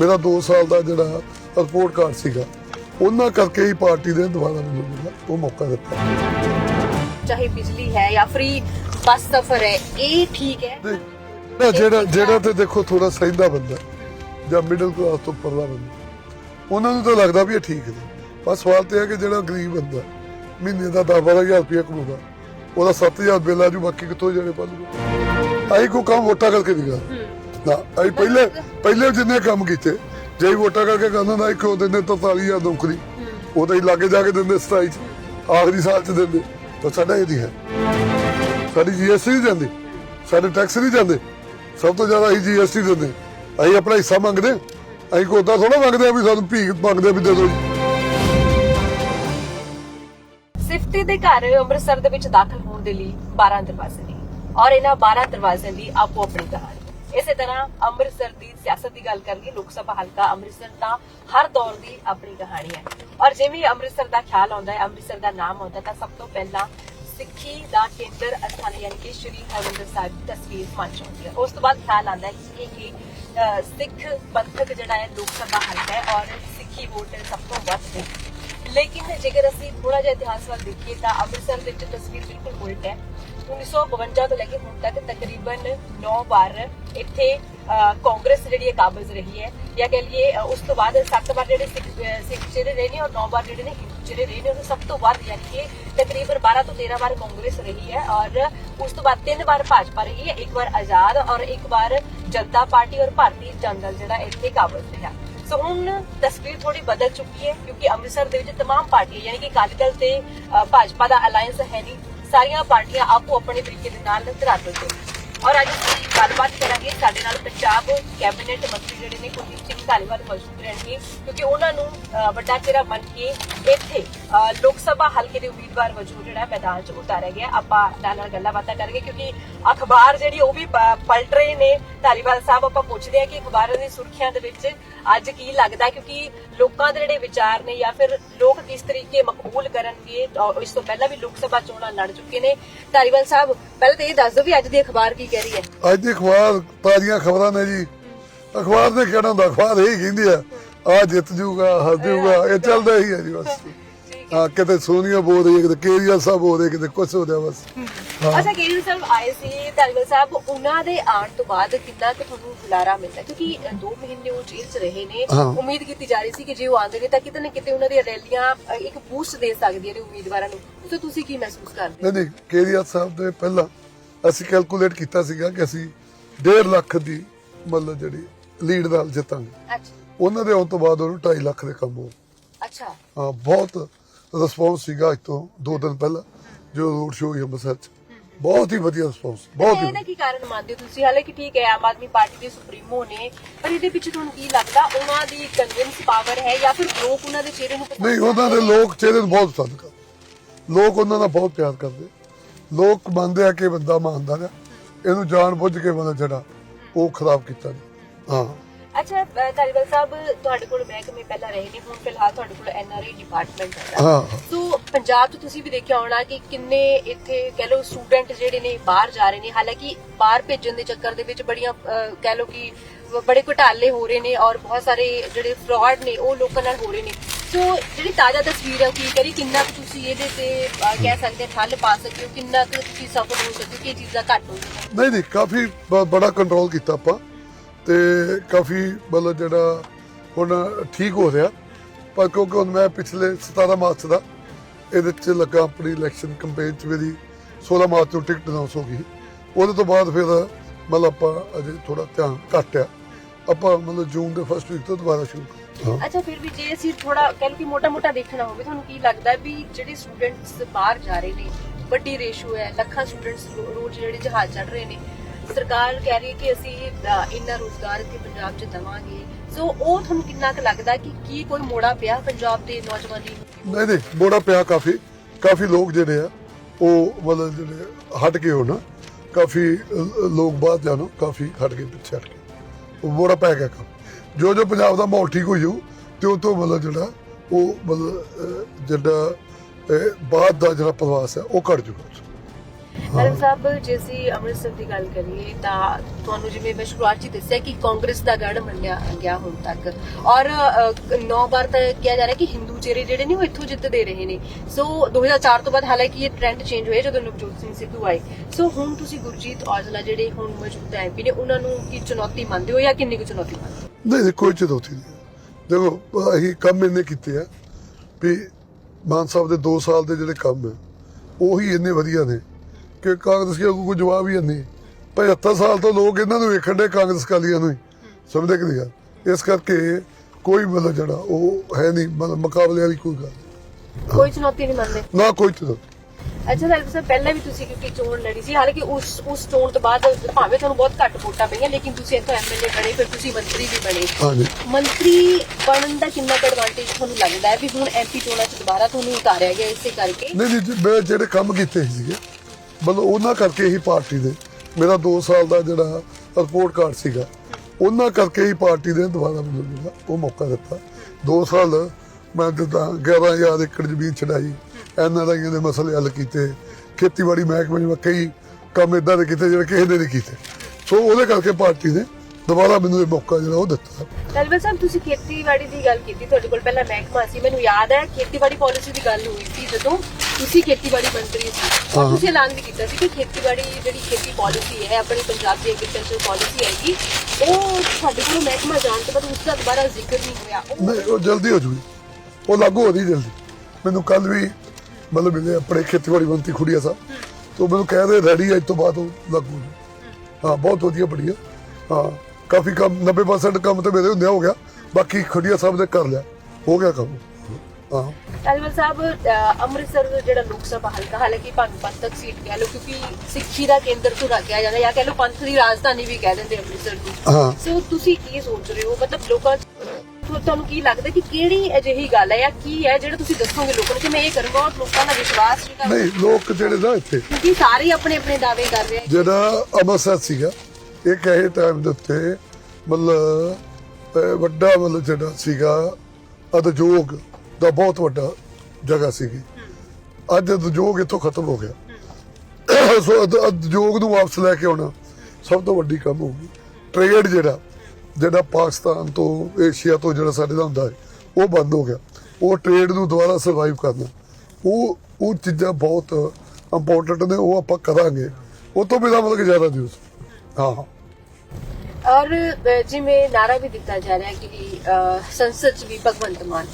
ਮੇਰਾ 2 ਸਾਲ ਦਾ ਜਿਹੜਾ ਰਿਪੋਰਟ ਕਾਰਡ ਸੀਗਾ ਉਹਨਾਂ ਕਰਕੇ ਹੀ ਪਾਰਟੀ ਦੇ ਦੁਆਰਾ ਮੈਨੂੰ ਜਿਹੜਾ ਉਹ ਮੌਕਾ ਦਿੱਤਾ। ਚਾਹੇ ਬਿਜਲੀ ਹੈ ਜਾਂ ਫ੍ਰੀ ਬੱਸ ਸਫ਼ਰ ਹੈ ਇਹ ਠੀਕ ਹੈ। ਜਿਹੜਾ ਜਿਹੜਾ ਤੇ ਦੇਖੋ ਥੋੜਾ ਸਹਿੰਦਾ ਬੰਦਾ ਜਾਂ ਮਿਡਲ ਕਲਾਸ ਤੋਂ ਪਰਲਾ ਬੰਦਾ ਉਹਨਾਂ ਨੂੰ ਤਾਂ ਲੱਗਦਾ ਵੀ ਇਹ ਠੀਕ ਨੇ। ਬਸ ਸਵਾਲ ਤੇ ਹੈ ਕਿ ਜਿਹੜਾ ਗਰੀਬ ਬੰਦਾ ਮਹੀਨੇ ਦਾ 10-12000 ਰੁਪਏ ਕਮਾਉਂਦਾ ਉਹਦਾ 7000 ਬਿੱਲ ਆ ਜੂ ਬਾਕੀ ਕਿੱਥੋਂ ਜਾਣੇ ਪਾਲੂ ਆਈ ਕੋ ਕੰਮ ਵੋਟਾਂ ਕਰਕੇ ਗਾ ਨਾ ਆਈ ਪਹਿਲੇ ਪਹਿਲੇ ਜਿੰਨੇ ਕੰਮ ਕੀਤੇ ਜੇ ਵੋਟਾਂ ਕਰਕੇ ਕਹਿੰਦਾ ਨਾ ਇੱਕ ਦਿੰਦੇ 43000 ਨੌਕਰੀ। ਉਹਦੇ ਹੀ ਲਾਗੇ ਜਾ ਕੇ ਦਿੰਦੇ 27 ਚ ਆਖਰੀ ਸਾਲ ਚ ਦਿੰਦੇ। ਤਾਂ ਸਾਡਾ ਇਹ ਨਹੀਂ ਹੈ। ਸਾਡੀ ਜੀਐਸਟੀ ਨਹੀਂ ਜਾਂਦੀ ਸਾਡੇ ਟੈਕਸ ਨਹੀਂ ਜਾਂਦੇ ਸਭ ਤੋਂ ਜ਼ਿਆਦਾ ਅਸੀਂ ਜੀਐਸਟੀ ਦਿੰਦੇ। ਅਸੀਂ ਆਪਣਾ ਹਿੱਸਾ ਮੰਗਦੇ। ਅਸੀਂ ਕੋਤਾ ਥੋੜਾ ਮੰਗਦੇ ਆ ਵੀ ਸਾਨੂੰ ਭੀਖ ਮੰਗਦੇ ਵੀ ਦੇ ਦਿਓ ਸਿਫਤੀ ਦੇ ਘਰ ਅੰਮ੍ਰਿਤਸਰ ਦੇ ਵਿੱਚ ਦਾਖਲ ਹੋਣ ਦੇ ਲਈ 12 ਦਰਵਾਜ਼ੇ ਨੇ। ਔਰ ਇਹਨਾਂ 12 ਦਰਵਾਜ਼ਿਆਂ ਦੀ ਆਪੋ ਆਪਣੀ ਕਹਾਣੀ। ਇਸੇ ਤਰ੍ਹਾਂ ਅੰਮ੍ਰਿਤਸਰ ਦੀ ਸਿਆਸਤ ਦੀ ਗੱਲ ਕਰੀਏ, ਲੋਕ ਸਭਾ ਹਲਕਾ ਅੰਮ੍ਰਿਤਸਰ ਤਾਂ ਹਰ ਦੌਰ ਦੀ ਆਪਣੀ ਕਹਾਣੀ ਹੈ। ਔਰ ਜਿਵੇਂ ਅੰਮ੍ਰਿਤਸਰ ਦਾ ਖਿਆਲ ਆਉਂਦਾ ਹੈ, ਅੰਮ੍ਰਿਤਸਰ ਦਾ ਨਾਮ ਆਉਂਦਾ ਤਾਂ ਸਭ ਤੋਂ ਪਹਿਲਾਂ ਸਿੱਖੀ ਦਾ ਕੇਂਦਰ ਅਸਥਾਨ ਯਾਨੀ ਕਿ ਸ਼੍ਰੀ ਹਰਿਮੰਦਰ ਸਾਹਿਬ ਦੀ ਤਸਵੀਰ ਮਨ ਆਉਂਦੀ ਹੈ। ਉਸ ਤੋਂ ਬਾਅਦ ਖਿਆਲ ਆਉਂਦਾ ਹੈ ਕਿ ਇਹ ਸਿੱਖ ਪੰਥਕ ਜਿਹੜਾ ਹੈ, ਲੋਕ ਸਭਾ ਹਲਕਾ ਹੈ ਔਰ ਸਿੱਖੀ ਵੋਟ ਸਭ ਤੋਂ ਵੱਧ ਹੈ ਲੇਕਿਨ ਜੇਕਰ ਅਸੀਂ ਥੋੜਾ ਜਿਹਾ ਇਤਿਹਾਸ ਵੱਲ ਦੇਖੀਏ, ਤਾਂ ਅੰਮ੍ਰਿਤਸਰ ਦੇ ਵਿੱਚ ਤਸਵੀਰ ਬਿਲਕੁਲ ਉਲਟ ਹੈ। 1952 ਤੋਂ ਲੈ ਕੇ ਹੁਣ ਤੱਕ ਤਕਰੀਬਨ 9 ਵਾਰ ਇੱਥੇ ਅਹ, ਕਾਂਗਰਸ ਜਿਹੜੀ ਹੈ ਕਾਬਜ਼ ਰਹੀ ਹੈ ਜਾਂ ਕਹਿ ਲਈਏ ਅਹ, ਉਸ ਤੋਂ ਬਾਅਦ 7 ਵਾਰ ਜਿਹੜੇ ਸਿੱਖ ਅਹ, ਸਿੱਖ ਜਿਹੜੇ ਰਹੇ ਨੇ ਔਰ 9 ਵਾਰ ਜਿਹੜੇ ਨੇ ਹਿੰਦੂ ਜਿਹੜੇ ਰਹੇ ਨੇ ਉਹ ਸਭ ਤੋਂ ਵੱਧ ਯਾਨੀ ਕਿ ਤਕਰੀਬਨ 12 ਤੋਂ 13 ਵਾਰ ਕਾਂਗਰਸ ਰਹੀ ਹੈ ਔਰ ਉਸ ਤੋਂ ਬਾਅਦ ਤਿੰਨ ਵਾਰ ਭਾਜਪਾ ਰਹੀ ਹੈ ਇੱਕ ਵਾਰ ਆਜ਼ਾਦ ਔਰ ਇੱਕ ਵਾਰ ਜਨਤਾ ਪਾਰਟੀ ਔਰ ਭਾਰਤੀ ਜਨਤਾ ਦਲ ਜਿਹੜਾ ਇੱਥੇ ਕਾਬਜ਼ ਰਿਹਾ ਸੋ ਹੁਣ ਤਸਵੀਰ ਥੋੜੀ ਬਦਲ ਚੁੱਕੀ ਹੈ ਕਿਉਂਕਿ ਅੰਮ੍ਰਿਤਸਰ ਦੇ ਵਿੱਚ तमाम ਪਾਰਟੀਆਂ ਯਾਨੀ ਕਿ ਅਕਾਲੀ ਦਲ ਤੇ ਅ, ਭਾਜਪਾ ਦਾ ਅਲਾਈਅੰਸ ਹੈ ਨਹੀਂ ਸਾਰੀਆਂ ਪਾਰਟੀਆਂ ਆਪੋ ਆਪਣੇ ਤਰੀਕੇ ਦੇ ਨਾਲ ਧਰਾਤਲ ਤੇ ਔਰ ਅੱਜ ਅਸੀਂ ਗੱਲਬਾਤ ਕਰਾਂਗੇ ਸਾਡੇ ਨਾਲ ਪੰਜਾਬ ਕੈਬਨਿਟ ਮੰਤਰੀ ਜਿਹੜੇ ਨੇ ਕੁਲਦੀਪ ਧਾਲੀਵਾਲ ਮੌਜੂਦ ਰਹਿਣਗੇ ਕਿਉਂਕਿ ਉਹਨਾਂ ਨੂੰ ਵੱਡਾ ਚਿਹਰਾ ਬਣ ਕੇ ਇੱਥੇ ਲੋਕ ਸਭਾ ਹਲਕੇ ਦੇ ਉਮੀਦਵਾਰ ਵਜੋਂ ਜਿਹੜਾ ਮੈਦਾਨ 'ਚ ਉਤਾਰਿਆ ਗਿਆ ਆਪਾਂ ਨਾਲ ਨਾਲ ਗੱਲਾਂ ਬਾਤਾਂ ਕਰਾਂਗੇ, ਕਿਉਂਕਿ ਅਖਬਾਰ ਜਿਹੜੀ ਉਹ ਵੀ ਪਲਟ ਰਹੇ ਨੇ। ਧਾਲੀਵਾਲ ਸਾਹਿਬ, ਆਪਾਂ ਪੁੱਛਦੇ ਆ ਕਿ ਅਖਬਾਰਾਂ ਦੀ ਸੁਰਖੀਆਂ ਦੇ ਵਿੱਚ ਅੱਜ ਕੀ ਲੱਗਦਾ ਕਿਉਂਕਿ ਲੋਕਾਂ ਦੇ ਜਿਹੜੇ ਵਿਚਾਰ ਨੇ ਜਾਂ ਫਿਰ ਲੋਕ ਕਿਸ ਤਰੀਕੇ ਮਕਬੂਲ ਕਰਨਗੇ ਇਸ ਤੋਂ ਪਹਿਲਾਂ ਵੀ ਲੋਕ ਸਭਾ ਚੋਣਾਂ ਲੜ ਚੁੱਕੇ ਨੇ। ਧਾਲੀਵਾਲ ਸਾਹਿਬ, ਪਹਿਲਾਂ ਤਾਂ ਇਹ ਦੱਸ ਦਿਓ ਵੀ ਅੱਜ ਦੀ ਅਖਬਾਰ ਕੀ ਕਹਿ ਰਹੀ ਹੈ। ਅੱਜ ਦੀ ਅਖਬਾਰ ਤਾਜ਼ੀਆਂ ਖਬਰਾਂ ਨੇ ਜੀ। ਅਖਬਾਰ ਨੇ ਕਹਿਣਾ ਹੁੰਦਾ ਅਖਬਾਰ ਇਹ ਕਹਿੰਦੀ ਆ ਆ ਜਿੱਤ ਜੂਗਾ ਹਾਰ ਜੂਗਾ ਇਹ ਚੱਲਦਾ ਹੀ ਹੈ ਜੀ ਬਸ। ਹਾਂ ਕਿਤੇ ਸੋਨੀਆ ਬੋਲ ਰਹੀ ਹੈ ਕਿਤੇ ਕੇਰੀਆ ਸਾਹਿਬ ਹੋ ਰਹੇ ਕਿਤੇ ਕੁਛ ਹੋ ਰਿਹਾ ਬਸ। ਅੱਛਾ ਕੇਜਰੀਵਾਲ ਸਾਹਿਬ ਆਏ ਸੀ ਧਾਲੀਵਾਲ ਸਾਹਿਬ ਉਹਨਾਂ ਦੇ ਆਉਣ ਤੋਂ ਬਾਅਦ ਕਿੰਨਾ ਕੁ ਤੁਹਾਨੂੰ ਹੁਲਾਰਾ ਮਿਲਦਾ? ਕਿਉਂਕਿ 2 ਮਹੀਨੇ ਉਹ ਜੇਲ੍ਹ 'ਚ ਰਹੇ ਨੇ। ਉਮੀਦ ਕੀਤੀ ਜਾ ਰਹੀ ਸੀ ਕਿ ਜੇ ਉਹ ਆਉਂਦੇ ਨੇ ਤਾਂ ਕਿਤੇ ਨਾ ਕਿਤੇ ਉਹਨਾਂ ਦੀਆਂ ਰੈਲੀਆਂ ਅ, ਇੱਕ ਬੂਸਟ ਦੇ ਸਕਦੀਆਂ ਨੇ ਉਮੀਦਵਾਰਾਂ ਨੂੰ। ਸੋ ਤੁਸੀਂ ਕੀ ਮਹਿਸੂਸ ਕਰਦੇ ਨਹੀਂ ਨਹੀਂ ਕੇਰੀਆ ਸਾਹਿਬ ਦੇ ਪਹਿਲਾਂ ਅਸੀਂ ਕੈਲਕੂਲੇਟ ਕੀਤਾ ਸੀਗਾ ਕਿ ਅਸੀਂ 1.5 ਲੱਖ ਦੀ ਮਤਲਬ ਜਿਹੜੀ ਲੀਡ ਨਾਲ ਜਿੱਤਾਂਗੇ। ਅੱਛਾ। ਉਹਨਾਂ ਦੇ ਆਉਣ ਤੋਂ ਬਾਅਦ ਉਹਨੂੰ 2.5 ਲੱਖ ਦੇ ਕੰਮ ਹੋ ਅੱਛਾ। ਹਾਂ ਬਹੁਤ ਰਿਸਪੌਂਸ ਸੀਗਾ ਅੱਜ ਤੋਂ ਦੋ ਦਿਨ ਪਹਿਲਾਂ ਜੋ ਰੋਡ ਸ਼ੋਅ ਹੋਈ ਅੰਮ੍ਰਿਤਸਰ ਚ। ਬਹੁਤ ਹੀ ਵਧੀਆ ਰਿਸਪੌਂਸ ਬਹੁਤ ਹੀ ਇਹਦਾ ਕੀ ਕਾਰਨ ਮੰਨਦੇ ਹੋ ਤੁਸੀਂ? ਹਾਲੇ ਕਿ ਠੀਕ ਹੈ ਆਮ ਆਦਮੀ ਪਾਰਟੀ ਦੇ ਸੁਪਰੀਮੋ ਨੇ ਪਰ ਇਹਦੇ ਪਿੱਛੇ ਤੁਹਾਨੂੰ ਕੀ ਲੱਗਦਾ? ਉਹਨਾਂ ਦੀ ਕਨਵਿੰਸ ਪਾਵਰ ਹੈ ਜਾਂ ਫਿਰ ਲੋਕ ਉਹਨਾਂ ਦੇ ਚਿਹਰੇ ਨੂੰ ਨਹੀਂ ਉਹਨਾਂ ਦੇ ਲੋਕ ਚਿਹਰੇ ਨੂੰ ਬਹੁਤ ਪਸੰਦ ਕਰਦੇ। ਲੋਕ ਉਹਨਾਂ ਦਾ ਬਹੁਤ ਪਿਆਰ ਕਰਦੇ। ਲੋਕ ਮੰਨਦੇ ਆ ਕਿ ਬੰਦਾ ਇਮਾਨਦਾਰ ਆ ਇਹਨੂੰ ਜਾਣ ਬੁੱਝ ਕੇ ਬੰਦਾ ਜਿਹੜਾ ਉਹ ਖਰਾਬ ਕੀਤਾ ਨਹੀਂ ਹਾਂ। ਅੱਛਾ ਅ, ਧਾਲੀਵਾਲ ਸਾਹਿਬ ਤੁਹਾਡੇ ਕੋਲ ਮਹਿਕਮੇ ਪਹਿਲਾਂ ਰਹੇ ਨੇ ਹੁਣ ਫਿਲਹਾਲ ਤੁਹਾਡੇ ਕੋਲ ਐਨਆਰਆਈ ਡਿਪਾਰਟਮੈਂਟ ਹੈ। ਹਾਂ। ਸੋ ਪੰਜਾਬ 'ਚ ਤੁਸੀਂ ਵੀ ਦੇਖਿਆ ਹੋਣਾ ਕਿ ਕਿੰਨੇ ਇੱਥੇ ਕਹਿ ਲਓ ਸਟੂਡੈਂਟ ਜਿਹੜੇ ਨੇ ਬਾਹਰ ਜਾ ਰਹੇ ਨੇ ਹਾਲਾਂਕਿ ਬਾਹਰ ਭੇਜਣ ਦੇ ਚੱਕਰ ਦੇ ਵਿੱਚ ਬੜੀਆਂ ਕਹਿ ਲਓ ਕਿ ਬੜੇ ਘੁਟਾਲੇ ਹੋ ਰਹੇ ਨੇ ਔਰ ਬਹੁਤ ਸਾਰੇ ਜਿਹੜੇ ਫਰਾਡ ਨੇ ਉਹ ਲੋਕਾਂ ਨਾਲ ਹੋ ਰਹੇ ਨੇ। ਸੋ ਜਿਹੜੀ ਤਾਜ਼ਾ ਤਸਵੀਰ ਹੈ ਕੀ ਕਰੀ ਕਿੰਨਾ ਕੁ ਤੁਸੀਂ ਇਹਦੇ ਤੇ ਕਹਿ ਸਕਦੇ ਠੱਲ ਪਾ ਸਕਦੇ ਹੋ ਕਿੰਨਾ ਕੁ ਤੁਸੀਂ ਸਫਲ ਹੋ ਸਕਦੇ ਕਿ ਚੀਜ਼ਾਂ ਘੱਟ ਹੋ ਨਹੀਂ ਨਹੀਂ ਕਾਫੀ ਬੜਾ ਕੰਟਰੋਲ ਕੀਤਾ ਆਪਾਂ। ਤੇ ਕਾਫੀ ਮਤਲਬ ਜਿਹੜਾ ਹੁਣ ਠੀਕ ਹੋ ਰਿਹਾ। ਪਰ ਕਿਉਂਕਿ ਹੁਣ ਮੈਂ ਪਿਛਲੇ 17 ਮਾਰਚ ਦਾ ਇਹਦੇ ਚ ਲੱਗਾ ਆਪਣੀ ਇਲੈਕਸ਼ਨ ਕੈਂਪੇਨ ਚ ਮੇਰੀ 16 ਮਾਰਚ ਨੂੰ ਟਿਕਟ ਅਨਾਉਂਸ ਹੋ ਗਈ। ਉਹਦੇ ਤੋਂ ਬਾਅਦ ਫਿਰ ਮਤਲਬ ਆਪਾਂ ਅਜੇ ਥੋੜਾ ਧਿਆਨ ਘਟਿਆ ਆਪਾਂ ਮਤਲਬ ਜੂਨ ਦੇ ਫਸਟ ਵੀਕ ਤੋਂ ਦੁਬਾਰਾ ਸ਼ੁਰੂ ਕਰਾਂਗੇ। ਹਾਂ। ਅੱਛਾ, ਫਿਰ ਵੀ ਜੇ ਅਸੀਂ ਥੋੜਾ ਕਹਿ ਲਓ ਕਿ ਮੋਟਾ-ਮੋਟਾ ਦੇਖਣਾ ਹੋਵੇ, ਤੁਹਾਨੂੰ ਕੀ ਲੱਗਦਾ ਹੈ ਵੀ ਜਿਹੜੇ ਸਟੂਡੈਂਟਸ ਬਾਹਰ ਜਾ ਰਹੇ ਨੇ, ਵੱਡੀ ਰੇਸ਼ੋ ਹੈ, ਲੱਖਾਂ ਸਟੂਡੈਂਟਸ ਰੋਜ਼ ਜਿਹੜੇ ਜਹਾਜ਼ ਚੜ ਰਹੇ ਨੇ ਸਰਕਾਰ ਕਹਿ ਰਹੀ ਹੈ ਕਿ ਅਸੀਂ ਇੰਨਾ ਰੋਜ਼ਗਾਰ ਇੱਥੇ ਪੰਜਾਬ 'ਚ ਦਵਾਂਗੇ। ਸੋ ਉਹ ਤੁਹਾਨੂੰ ਕਿੰਨਾ ਕੁ ਲੱਗਦਾ ਕਿ ਕੀ ਕੋਈ ਮੋੜਾ ਪਿਆ ਪੰਜਾਬ ਦੇ ਨੌਜਵਾਨੀ ਨੂੰ? ਨਹੀਂ ਨਹੀਂ, ਮੋੜਾ ਪਿਆ ਕਾਫੀ। ਕਾਫੀ ਲੋਕ ਜਿਹੜੇ ਆ, ਉਹ ਮਤਲਬ ਜਿਹੜੇ ਹਟ ਗਏ ਹੋਣ। ਕਾਫੀ ਲੋਕ ਬਾਹਰ ਜਾਣੋ, ਕਾਫੀ ਹਟ ਗਏ, ਪਿੱਛੇ ਹਟ ਗਏ। ਮੋੜਾ ਪੈ ਗਿਆ ਕੰਮ। ਜੋ ਜੋ ਪੰਜਾਬ ਦਾ ਮਾਹੌਲ ਠੀਕ ਹੋ ਜਾਊ, ਤੇ ਉਹ ਤੋਂ ਮਤਲਬ ਜਿਹੜਾ, ਉਹ ਮਤਲਬ ਜਿਹੜਾ ਬਾਅਦ ਦਾ ਜਿਹੜਾ ਪ੍ਰਵਾਸ ਹੈ, ਉਹ ਘਟ ਜੂਗਾ ਮੈਡਮ ਸਾਹਿਬ ਜੇ ਅਸੀਂ ਅੰਮ੍ਰਿਤਸਰ ਦੀ ਗੱਲ ਕਰੀਏ ਤਾਂ ਤੁਹਾਨੂੰ ਜਿਵੇਂ ਮੈਂ ਸ਼ੁਰੂਆਤ 'ਚ ਹੀ ਦੱਸਿਆ ਕਿ ਕਾਂਗਰਸ ਦਾ ਗੜ ਮੰਨਿਆ ਗਿਆ ਹੁਣ ਤੱਕ। ਔਰ ਨੌ ਵਾਰ ਤਾਂ ਕਿਹਾ ਜਾ ਰਿਹਾ ਕਿ ਹਿੰਦੂ ਚਿਹਰੇ ਜਿਹੜੇ ਨੇ ਉਹ ਇੱਥੋਂ ਜਿੱਤਦੇ ਰਹੇ ਨੇ। ਸੋ 2004 ਤੋਂ ਬਾਅਦ ਹਾਲਾਂਕਿ ਇਹ ਟ੍ਰੈਂਡ ਚੇਂਜ ਹੋਇਆ ਜਦੋਂ ਨਵਜੋਤ ਸਿੰਘ ਸਿੱਧੂ ਆਏ। ਸੋ ਹੁਣ ਤੁਸੀਂ ਗੁਰਜੀਤ ਔਜਲਾ ਜਿਹੜੇ ਹੁਣ ਮੌਜੂਦਾ ਐਮਪੀ ਨੇ ਉਹਨਾਂ ਨੂੰ ਕੀ ਚੁਣੌਤੀ ਮੰਨਦੇ ਹੋ ਜਾਂ ਕਿੰਨੀ ਕੁ ਚੁਣੌਤੀ ਮੰਨਦੇ ਹੋ? ਨਹੀਂ ਕੋਈ ਚੁਣੌਤੀ ਨਹੀਂ। ਦੇਖੋ ਅਸੀਂ ਕੰਮ ਇੰਨੇ ਕੀਤੇ ਆ ਵੀ ਮਾਨ ਸਾਹਿਬ ਦੇ 2 ਸਾਲ ਦੇ ਜਿਹੜੇ ਕੰਮ ਆ ਉਹੀ ਇੰਨੇ ਵਧੀਆ ਨੇ। ਕਿ ਕਾਂਗਰਸ ਕੀ ਕੋਈ ਜਵਾਬ ਹੀ ਨਹੀਂ। 75 ਸਾਲ ਤੋਂ ਲੋਕ ਇਹਨਾਂ ਨੂੰ ਵੇਖਣ ਦੇ ਕਾਂਗਰਸ ਕਾਲੀਆਂ ਨੂੰ ਸਮਝਦੇ ਕਿ ਨਹੀਂ ਇਸ ਕਰਕੇ ਕੋਈ ਮਤਲਬ ਜਿਹੜਾ ਉਹ ਹੈ ਨਹੀਂ ਮਤਲਬ ਮੁਕਾਬਲੇ ਵਾਲੀ ਕੋਈ ਗੱਲ। ਕੋਈ ਚੁਣੌਤੀ ਨਹੀਂ ਮੰਨਦੇ? ਨਾ ਕੋਈ ਚੁਣੌਤੀ। ਅੱਛਾ ਸਾਹਿਬ ਸਾਹਿਬ ਪਹਿਲਾਂ ਵੀ ਤੁਸੀਂ ਕਿਉਂਕਿ ਚੋਣ ਲੜੀ ਸੀ ਹਾਲਾਂਕਿ ਉਸ ਉਸ ਚੋਣ ਤੋਂ ਬਾਅਦ ਭਾਵੇਂ ਤੁਹਾਨੂੰ ਬਹੁਤ ਘੱਟ ਵੋਟਾਂ ਪਈਆਂ ਲੇਕਿਨ ਤੁਸੀਂ ਇੱਥੋਂ ਐਮਐਲਏ ਬਣੇ ਫਿਰ ਤੁਸੀਂ ਮੰਤਰੀ ਵੀ ਬਣੇ। ਹਾਂਜੀ। ਮੰਤਰੀ ਬਣਨ ਦਾ ਕਿੰਨਾ ਐਡਵਾਂਟੇਜ ਤੁਹਾਨੂੰ ਲੱਗਦਾ ਹੈ? ਵੀ ਹੁਣ ਐਮਪੀ ਚੋਣਾਂ 'ਚ ਦੁਬਾਰਾ ਤੁਹਾਨੂੰ ਉਤਾਰਿਆ ਗਿਆ ਇਸੇ ਕਰਕੇ? ਨਹੀਂ ਨਹੀਂ ਮੈਂ ਜਿਹੜੇ ਕੰਮ ਕੀਤੇ ਸੀਗੇ ਮਤਲਬ ਉਹਨਾਂ ਕਰਕੇ ਹੀ ਪਾਰਟੀ ਦੇ, ਮੇਰਾ 2 ਸਾਲ ਦਾ ਜਿਹੜਾ ਰਿਪੋਰਟ ਕਾਰਡ ਸੀਗਾ, ਉਹਨਾਂ ਕਰਕੇ ਹੀ ਪਾਰਟੀ ਦੇ ਦੁਬਾਰਾ ਮੈਨੂੰ ਜਿਹੜਾ ਉਹ ਮੌਕਾ ਦਿੱਤਾ। 2 ਸਾਲ ਮੈਂ ਜਿੱਦਾਂ 11000 ਏਕੜ ਜ਼ਮੀਨ ਛਡਾਈ ਐਨਆਰਆਈਆਂ ਦੇ ਮਸਲੇ ਹੱਲ ਕੀਤੇ, ਖੇਤੀਬਾੜੀ ਮਹਿਕਮੇ ਵਿੱਚ ਕਈ ਕੰਮ ਇਦਾਂ ਦੇ ਕੀਤੇ ਜਿਹੜੇ ਕਿਸੇ ਨੇ ਨਹੀਂ ਕੀਤੇ। ਸੋ ਉਹਦੇ ਕਰਕੇ ਪਾਰਟੀ ਨੇ ਦੁਬਾਰਾ ਮੈਨੂੰ ਇਹ ਮੌਕਾ ਜਿਹੜਾ ਉਹ ਦਿੱਤਾ। ਤਲਵਰ ਸਾਹਿਬ ਤੁਸੀਂ ਖੇਤੀਬਾੜੀ ਦੀ ਗੱਲ ਕੀਤੀ ਤੁਹਾਡੇ ਕੋਲ ਪਹਿਲਾਂ ਮਹਿਕਮਾ ਸੀ ਮੈਨੂੰ ਯਾਦ ਹੈ ਖੇਤੀਬਾੜੀ ਪਾਲਿਸੀ ਦੀ ਗੱਲ ਹੋਈ ਸੀ ਜਦੋਂ ਤੁਸੀਂ ਖੇਤੀਬਾੜੀ ਮੰਤਰੀ ਸੀ। ਔਰ ਤੁਸੀਂ ਐਲਾਨ ਵੀ ਕੀਤਾ ਸੀ ਕਿ ਖੇਤੀਬਾੜੀ ਜਿਹੜੀ ਖੇਤੀ ਪਾਲਿਸੀ ਹੈ ਆਪਣੀ ਪੰਜਾਬ ਦੀ ਐਗਰੀਕਲਚਰ ਪਾਲਿਸੀ ਹੈਗੀ ਉਹ ਤੁਹਾਡੇ ਕੋਲ ਮਹਿਕਮਾ ਜਾਣ ਤੋਂ ਬਾਅਦ ਉਸ ਦਾ ਦੁਬਾਰਾ ਜ਼ਿਕਰ ਨਹੀਂ ਹੋਇਆ। ਨਹੀਂ ਉਹ ਜਲਦੀ ਹੋ ਜੂਗੀ। ਉਹ ਲਾਗੂ ਹੋ ਜਲਦੀ। ਮੈਨੂੰ ਕੱਲ ਵੀ ਮਤਲਬ ਮਿਲੇ ਆਪਣੇ ਖੇਤੀਬਾੜੀ ਮੰਤਰੀ ਖੁੜੀਆ ਸਾਹਿਬ ਤੋਂ ਮੈਨੂੰ ਕਹਿ ਰਹੇ ਰੈਡੀ ਅੱਜ ਤੋਂ ਬਾਅਦ ਉਹ ਲਾਗੂ। ਹਾਂ ਬਹੁਤ ਵਧੀਆ ਬੜੀਆ। ਹਾਂ। ਕਾਫੀ ਕੰਮ 90% ਕੰਮ ਤੇ ਮੇਰੇ ਹੁੰਦਿਆ ਹੋ ਗਿਆ। ਬਾਕੀ ਖੁੜੀਆ ਸਾਹਿਬ ਨੇ ਕਰ ਲਿਆ। ਹੋ ਗਿਆ ਕੰਮ। ਹਾਂ। ਤਲਵਰ ਸਾਹਿਬ ਅਹ, ਅੰਮ੍ਰਿਤਸਰ ਦਾ ਜਿਹੜਾ ਲੋਕ ਸਭਾ ਹਲਕਾ ਹਾਲਾਂਕਿ ਪੰਜ ਪੰਥਕ ਸੀਟ ਕਹਿ ਲਓ ਕਿਉਂਕਿ ਸਿੱਖੀ ਦਾ ਕੇਂਦਰ ਤੋਂ ਰੱਖਿਆ ਜਾਂਦਾ ਜਾਂ ਕਹਿ ਲਓ ਪੰਥ ਦੀ ਰਾਜਧਾਨੀ ਵੀ ਕਹਿ ਦਿੰਦੇ ਅੰਮ੍ਰਿਤਸਰ ਨੂੰ। ਹਾਂ। ਸੋ ਤੁਸੀਂ ਕੀ ਸੋਚ ਰਹੇ ਹੋ? ਮਤਲਬ ਲੋਕਾਂ 'ਚ ਤੁਹਾ- ਤੁਹਾਨੂੰ ਕੀ ਲੱਗਦਾ ਕਿ ਕਿਹੜੀ ਅਜਿਹੀ ਗੱਲ ਹੈ ਜਾਂ ਕੀ ਹੈ ਜਿਹੜਾ ਤੁਸੀਂ ਦੱਸੋਗੇ ਲੋਕਾਂ ਨੂੰ ਕਿ ਮੈਂ ਇਹ ਕਰੂੰਗਾ ਔਰ ਲੋਕਾਂ ਦਾ ਵਿਸ਼ਵਾਸ ਜਿਹੜਾ ਨਹੀਂ ਲੋਕ ਜਿਹੜੇ ਨਾ ਇੱਥੇ ਕਿਉਂਕਿ ਸਾਰੇ ਆਪਣੇ ਆਪਣੇ ਦਾਅਵੇ ਕਰ ਰਹੇ ਆ। ਜਿਹੜਾ ਅੰਮ੍ਰਿਤਸਰ ਸੀਗਾ ਇਹ ਕਹੇ ਟਾਈਮ ਦੇ ਉੱਤੇ ਮਤਲਬ ਵੱਡਾ ਮਤਲਬ ਜਿਹੜਾ ਸੀਗਾ, ਉਦਯੋਗ ਦਾ ਬਹੁਤ ਵੱਡਾ ਜਗ੍ਹਾ ਸੀਗੀ। ਅੱਜ ਉਦਯੋਗ ਇੱਥੋਂ ਖਤਮ ਹੋ ਗਿਆ। ਸੋ ਉਦ- ਉਦਯੋਗ ਨੂੰ ਵਾਪਸ ਲੈ ਕੇ ਆਉਣਾ ਸਭ ਤੋਂ ਵੱਡੀ ਕੰਮ ਹੋਊਗੀ। ਟ੍ਰੇਡ ਜਿਹੜਾ ਜਿਹੜਾ ਪਾਕਿਸਤਾਨ ਤੋਂ, ਏਸ਼ੀਆ ਤੋਂ ਜਿਹੜਾ ਸਾਡੇ ਦਾ ਹੁੰਦਾ ਹੈ ਉਹ ਬੰਦ ਹੋ ਗਿਆ। ਉਹ ਟ੍ਰੇਡ ਨੂੰ ਦੁਬਾਰਾ ਸਰਵਾਈਵ ਕਰਨਾ। ਉਹ ਉਹ ਚੀਜ਼ਾਂ ਬਹੁਤ ਇੰਪੋਰਟੈਂਟ ਨੇ, ਉਹ ਆਪਾਂ ਕਰਾਂਗੇ। ਉਹ ਤੋਂ ਬਿਨਾਂ ਮਤਲਬ ਕਿ ਜ਼ਿਆਦਾ ਨਿਊਜ਼ ਹਾਂ ਹਾਂ। ਔਰ ਜਿਵੇਂ ਨਾਰਾ ਵੀ ਦਿੱਤਾ ਜਾ ਰਿਹਾ ਕਿ ਸੰਸਦ 'ਚ ਵੀ ਭਗਵੰਤ ਮਾਨ।